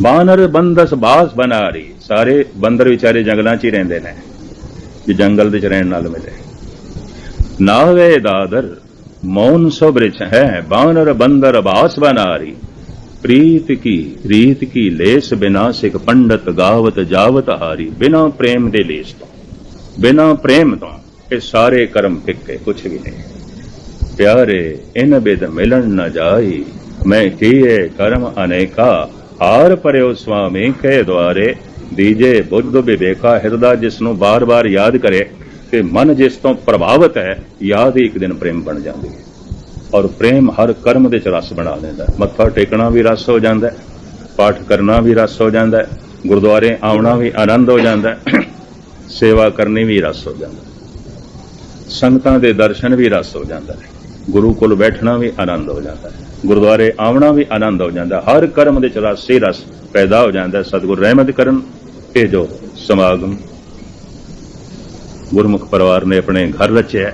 S1: ਬਾਨਰ ਬੰਦਸ ਬਾਸ ਬਨਾਰੀ, ਸਾਰੇ ਬੰਦਰ ਵਿਚਾਰੇ ਜੰਗਲਾਂ 'ਚ ਹੀ ਰਹਿੰਦੇ ਨੇ, ਜੇ ਜੰਗਲ ਦੇ ਚ ਰਹਿਣ ਨਾਲ ਮਿਲੇ। ਨਾਵੇ ਦਾਦਰ ਮੌਨ ਸੋਬ੍ਰਿਚ ਹੈ ਬਾਨਰ ਬੰਦਰ ਬਾਸ ਬਨਾਰੀ ਪ੍ਰੀਤ ਕੀ ਰੀਤ ਕੀ ਲੇਸ ਬਿਨਾ ਸਿਕ ਪੰਡਤ ਗਾਵਤ ਜਾਵਤ ਹਾਰੀ ਬਿਨਾ ਪ੍ਰੇਮ ਦੇ ਲੇਸ ਤੋਂ ਬਿਨਾ ਪ੍ਰੇਮ ਤੋਂ ਇਹ ਸਾਰੇ ਕਰਮ ਫਿੱਕੇ ਕੁਛ ਵੀ ਨਹੀਂ ਪਿਆਰੇ ਇਨ ਬਿਦ ਮਿਲਣ ਨਾ ਜਾਈ ਮੈਂ ਕੀਏ ਕਰਮ ਅਨੇਕਾ ਹਾਰ ਪਰਿਓ ਸੁਆਮੀ ਕਹੇ ਦੁਆਰੇ ਦੀਜੇ ਬੁੱਧ ਵਿਵੇਕਾ ਹਿਰਦਾ ਜਿਸ ਨੂੰ ਬਾਰ-ਬਾਰ ਯਾਦ ਕਰੇ ਕਿ ਮਨ ਜਿਸ ਤੋਂ ਪ੍ਰਭਾਵਿਤ ਹੈ, ਯਾਦ ਹੀ ਇੱਕ ਦਿਨ ਪ੍ਰੇਮ ਬਣ ਜਾਂਦੀ ਹੈ। ਔਰ ਪ੍ਰੇਮ ਹਰ ਕਰਮ ਦੇ ਚ ਰਸ ਬਣਾ ਦਿੰਦਾ ਮੱਥਾ ਟੇਕਣਾ ਵੀ ਰਸ ਹੋ ਜਾਂਦਾ ਪਾਠ ਕਰਨਾ ਵੀ ਰਸ ਹੋ ਜਾਂਦਾ ਗੁਰਦੁਆਰੇ ਆਉਣਾ ਵੀ ਆਨੰਦ ਹੋ ਜਾਂਦਾ ਸੇਵਾ ਕਰਨੀ ਵੀ ਰਸ ਹੋ ਜਾਂਦਾ ਸੰਗਤਾਂ ਦੇ ਦਰਸ਼ਨ ਵੀ ਰਸ ਹੋ ਜਾਂਦਾ ਹੈ। ਗੁਰੂ ਕੋਲ ਬੈਠਣਾ ਵੀ ਆਨੰਦ ਹੋ ਜਾਂਦਾ ਹੈ। ਗੁਰਦੁਆਰੇ ਆਉਣਾ ਵੀ ਆਨੰਦ ਹੋ ਜਾਂਦਾ ਹਰ ਕਰਮ ਦੇ ਚ ਰਸ ਹੀ ਰਸ ਪੈਦਾ ਹੋ ਜਾਂਦਾ ਸਤਿਗੁਰ ਰਹਿਮਤ ਕਰਨ, ਇਹ ਜੋ ਸਮਾਗਮ ਗੁਰਮੁਖ ਪਰਿਵਾਰ ਨੇ ਆਪਣੇ ਘਰ ਰਚਿਆ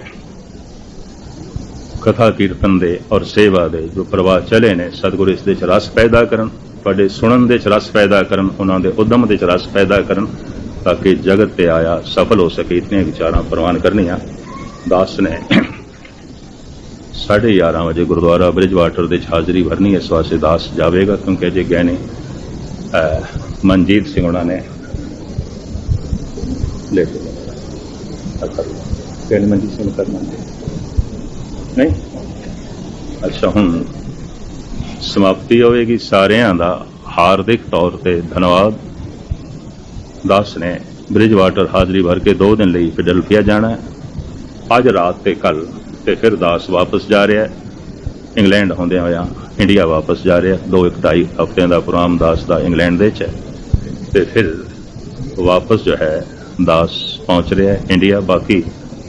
S1: ਕਥਾ ਕੀਰਤਨ ਦੇ ਔਰ ਸੇਵਾ ਦੇ ਜੋ ਪ੍ਰਵਾਹ ਚਲੇ ਨੇ, ਸਤਿਗੁਰ ਇਸ ਦੇ ਚ ਰਸ ਪੈਦਾ ਕਰਨ, ਤੁਹਾਡੇ ਸੁਣਨ ਦੇ ਚ ਰਸ ਪੈਦਾ ਕਰਨ, ਉਹਨਾਂ ਦੇ ਉਦਮ ਦੇ ਚ ਰਸ ਪੈਦਾ ਕਰਨ, ਤਾਂ ਕਿ ਜਗਤ ਤੇ ਆਇਆ ਸਫਲ ਹੋ ਸਕੇ, ਇਤਨੀਆਂ ਵਿਚਾਰਾਂ ਪ੍ਰਵਾਨ ਕਰਨੀਆਂ। ਦਾਸ ਨੇ 11:30 ਵਜੇ ਗੁਰਦੁਆਰਾ ਬ੍ਰਿਜ ਵਾਟਰ ਦੇ ਚ ਹਾਜ਼ਰੀ ਭਰਨੀ, ਇਸ ਵਾਸਤੇ ਦਾਸ ਜਾਵੇਗਾ, ਕਿਉਂਕਿ ਜੇ ਗਏ ਨੇ ਮਨਜੀਤ ਸਿੰਘ ਉਹਨਾਂ ਨੇ ਲੈ ਕਹਿੰਦੇ ਮਨਜੀਤ ਸਿੰਘ ਕਰਨਾ ਨਹੀਂ? ਅੱਛਾ, ਹੁਣ ਸਮਾਪਤੀ ਹੋਵੇਗੀ ਸਾਰਿਆਂ ਦਾ ਹਾਰਦਿਕ ਤੌਰ ਤੇ ਧੰਨਵਾਦ। ਦਾਸ ਨੇ ਬ੍ਰਿਜ ਵਾਟਰ ਹਾਜ਼ਰੀ ਭਰ ਕੇ 2 ਦਿਨ ਲਈ ਫਿਡਲਫੀਆ ਜਾਣਾ ਹੈ। ਅੱਜ ਰਾਤ ਤੇ ਕੱਲ ਤੇ ਫਿਰ ਦਾਸ ਵਾਪਸ ਜਾ ਰਿਹਾ ਹੈ। ਇੰਗਲੈਂਡ ਹੁੰਦਿਆਂ ਹੋਇਆ ਇੰਡੀਆ ਵਾਪਸ ਜਾ ਰਿਹਾ ਦੋ ਇੱਕ ਢਾਈ ਹਫ਼ਤਿਆਂ ਦਾ ਪ੍ਰੋਗਰਾਮ ਦਾਸ ਦਾ ਇੰਗਲੈਂਡ ਦੇ ਚ ਤੇ ਫਿਰ ਵਾਪਸ ਜੋ ਹੈ ਦਾਸ ਪਹੁੰਚ ਰਿਹਾ ਇੰਡੀਆ। ਬਾਕੀ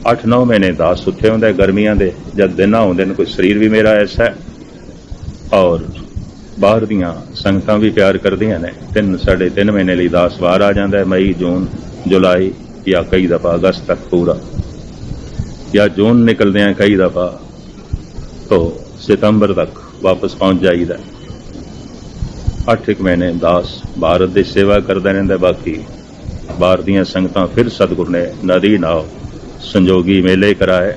S1: 8-9 ਮਹੀਨੇ ਦਾਸ ਉੱਥੇ ਹੁੰਦਾ ਗਰਮੀਆਂ ਦੇ, ਜਦ ਦਿਨਾਂ ਹੁੰਦੇ ਨੇ, ਕੋਈ ਸਰੀਰ ਵੀ ਮੇਰਾ ਐਸਾ ਔਰ ਬਾਹਰ ਦੀਆਂ ਸੰਗਤਾਂ ਵੀ ਪਿਆਰ ਕਰਦੀਆਂ ਨੇ। ਤਿੰਨ, ਸਾਢੇ ਤਿੰਨ ਮਹੀਨੇ ਲਈ ਦਾਸ ਬਾਹਰ ਆ ਜਾਂਦਾ ਹੈ, ਮਈ, ਜੂਨ, ਜੁਲਾਈ ਜਾਂ ਕਈ ਦਫਾ ਅਗਸਤ ਤੱਕ ਪੂਰਾ। ਜਾਂ ਜੂਨ ਨਿਕਲਦੇ ਆ ਕਈ ਦਫਾ, ਤੋਂ ਸਤੰਬਰ ਤੱਕ ਵਾਪਸ ਪਹੁੰਚ ਜਾਈਦਾ ਅੱਠ ਇੱਕ ਮਹੀਨੇ ਦਾਸ ਭਾਰਤ ਦੀ ਸੇਵਾ ਕਰਦਾ ਰਹਿੰਦਾ ਬਾਕੀ ਬਾਹਰ ਦੀਆਂ ਸੰਗਤਾਂ ਫਿਰ ਸਤਿਗੁਰ ਨੇ ਨਦੀ ਨਾਲ ਸੰਜੋਗੀ ਮੇਲੇ ਕਰਾਏ।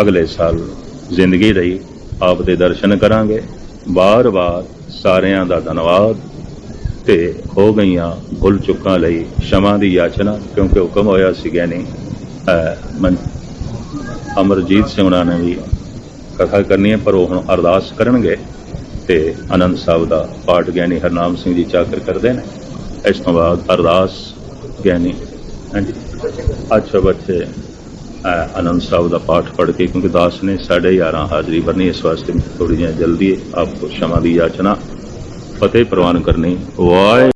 S1: ਅਗਲੇ ਸਾਲ ਜ਼ਿੰਦਗੀ ਰਹੀ, ਆਪ ਦੇ ਦਰਸ਼ਨ ਕਰਾਂਗੇ। ਬਾਰ-ਬਾਰ ਸਾਰਿਆਂ ਦਾ ਧੰਨਵਾਦ ਤੇ ਹੋ ਗਈਆਂ ਭੁੱਲ ਚੁੱਕਾਂ ਲਈ ਸ਼ਮਾ ਦੀ ਯਾਚਨਾ, ਕਿਉਂਕਿ ਹੁਕਮ ਹੋਇਆ ਸੀ ਗਿਆਨੀ ਮਨ ਅਮਰਜੀਤ ਸਿੰਘ ਉਹਨਾਂ ਨੇ ਵੀ ਕਥਾ ਕਰਨੀ ਹੈ, ਪਰ ਉਹ ਹੁਣ ਅਰਦਾਸ ਕਰਨਗੇ ਤੇ ਆਨੰਦ ਸਾਹਿਬ ਦਾ ਪਾਠ ਗਿਆਨੀ ਹਰਨਾਮ ਸਿੰਘ ਜੀ ਚਾਕਰ ਕਰਦੇ ਨੇ। ਇਸ ਤੋਂ ਬਾਅਦ ਅਰਦਾਸ ਗਿਆਨੀ ਹਾਂਜੀ। ਅੱਛਾ ਬੱਚੇ ਆਨੰਦ ਸਾਹਿਬ ਦਾ ਪਾਠ ਪੜ੍ਹ ਕੇ, ਕਿਉਂਕਿ ਦਾਸ ਨੇ 11:30 ਹਾਜ਼ਰੀ ਭਰਨੀ, ਇਸ ਵਾਸਤੇ ਥੋੜੀ ਜਿਹੀ ਜਲਦੀ ਹੈ ਆਪਕੋ ਸ਼ਮਾ ਦੀ ਯਾਚਨਾ, ਫਤਿਹ ਪ੍ਰਵਾਨ ਕਰਨੀ। ਵਾਹਿ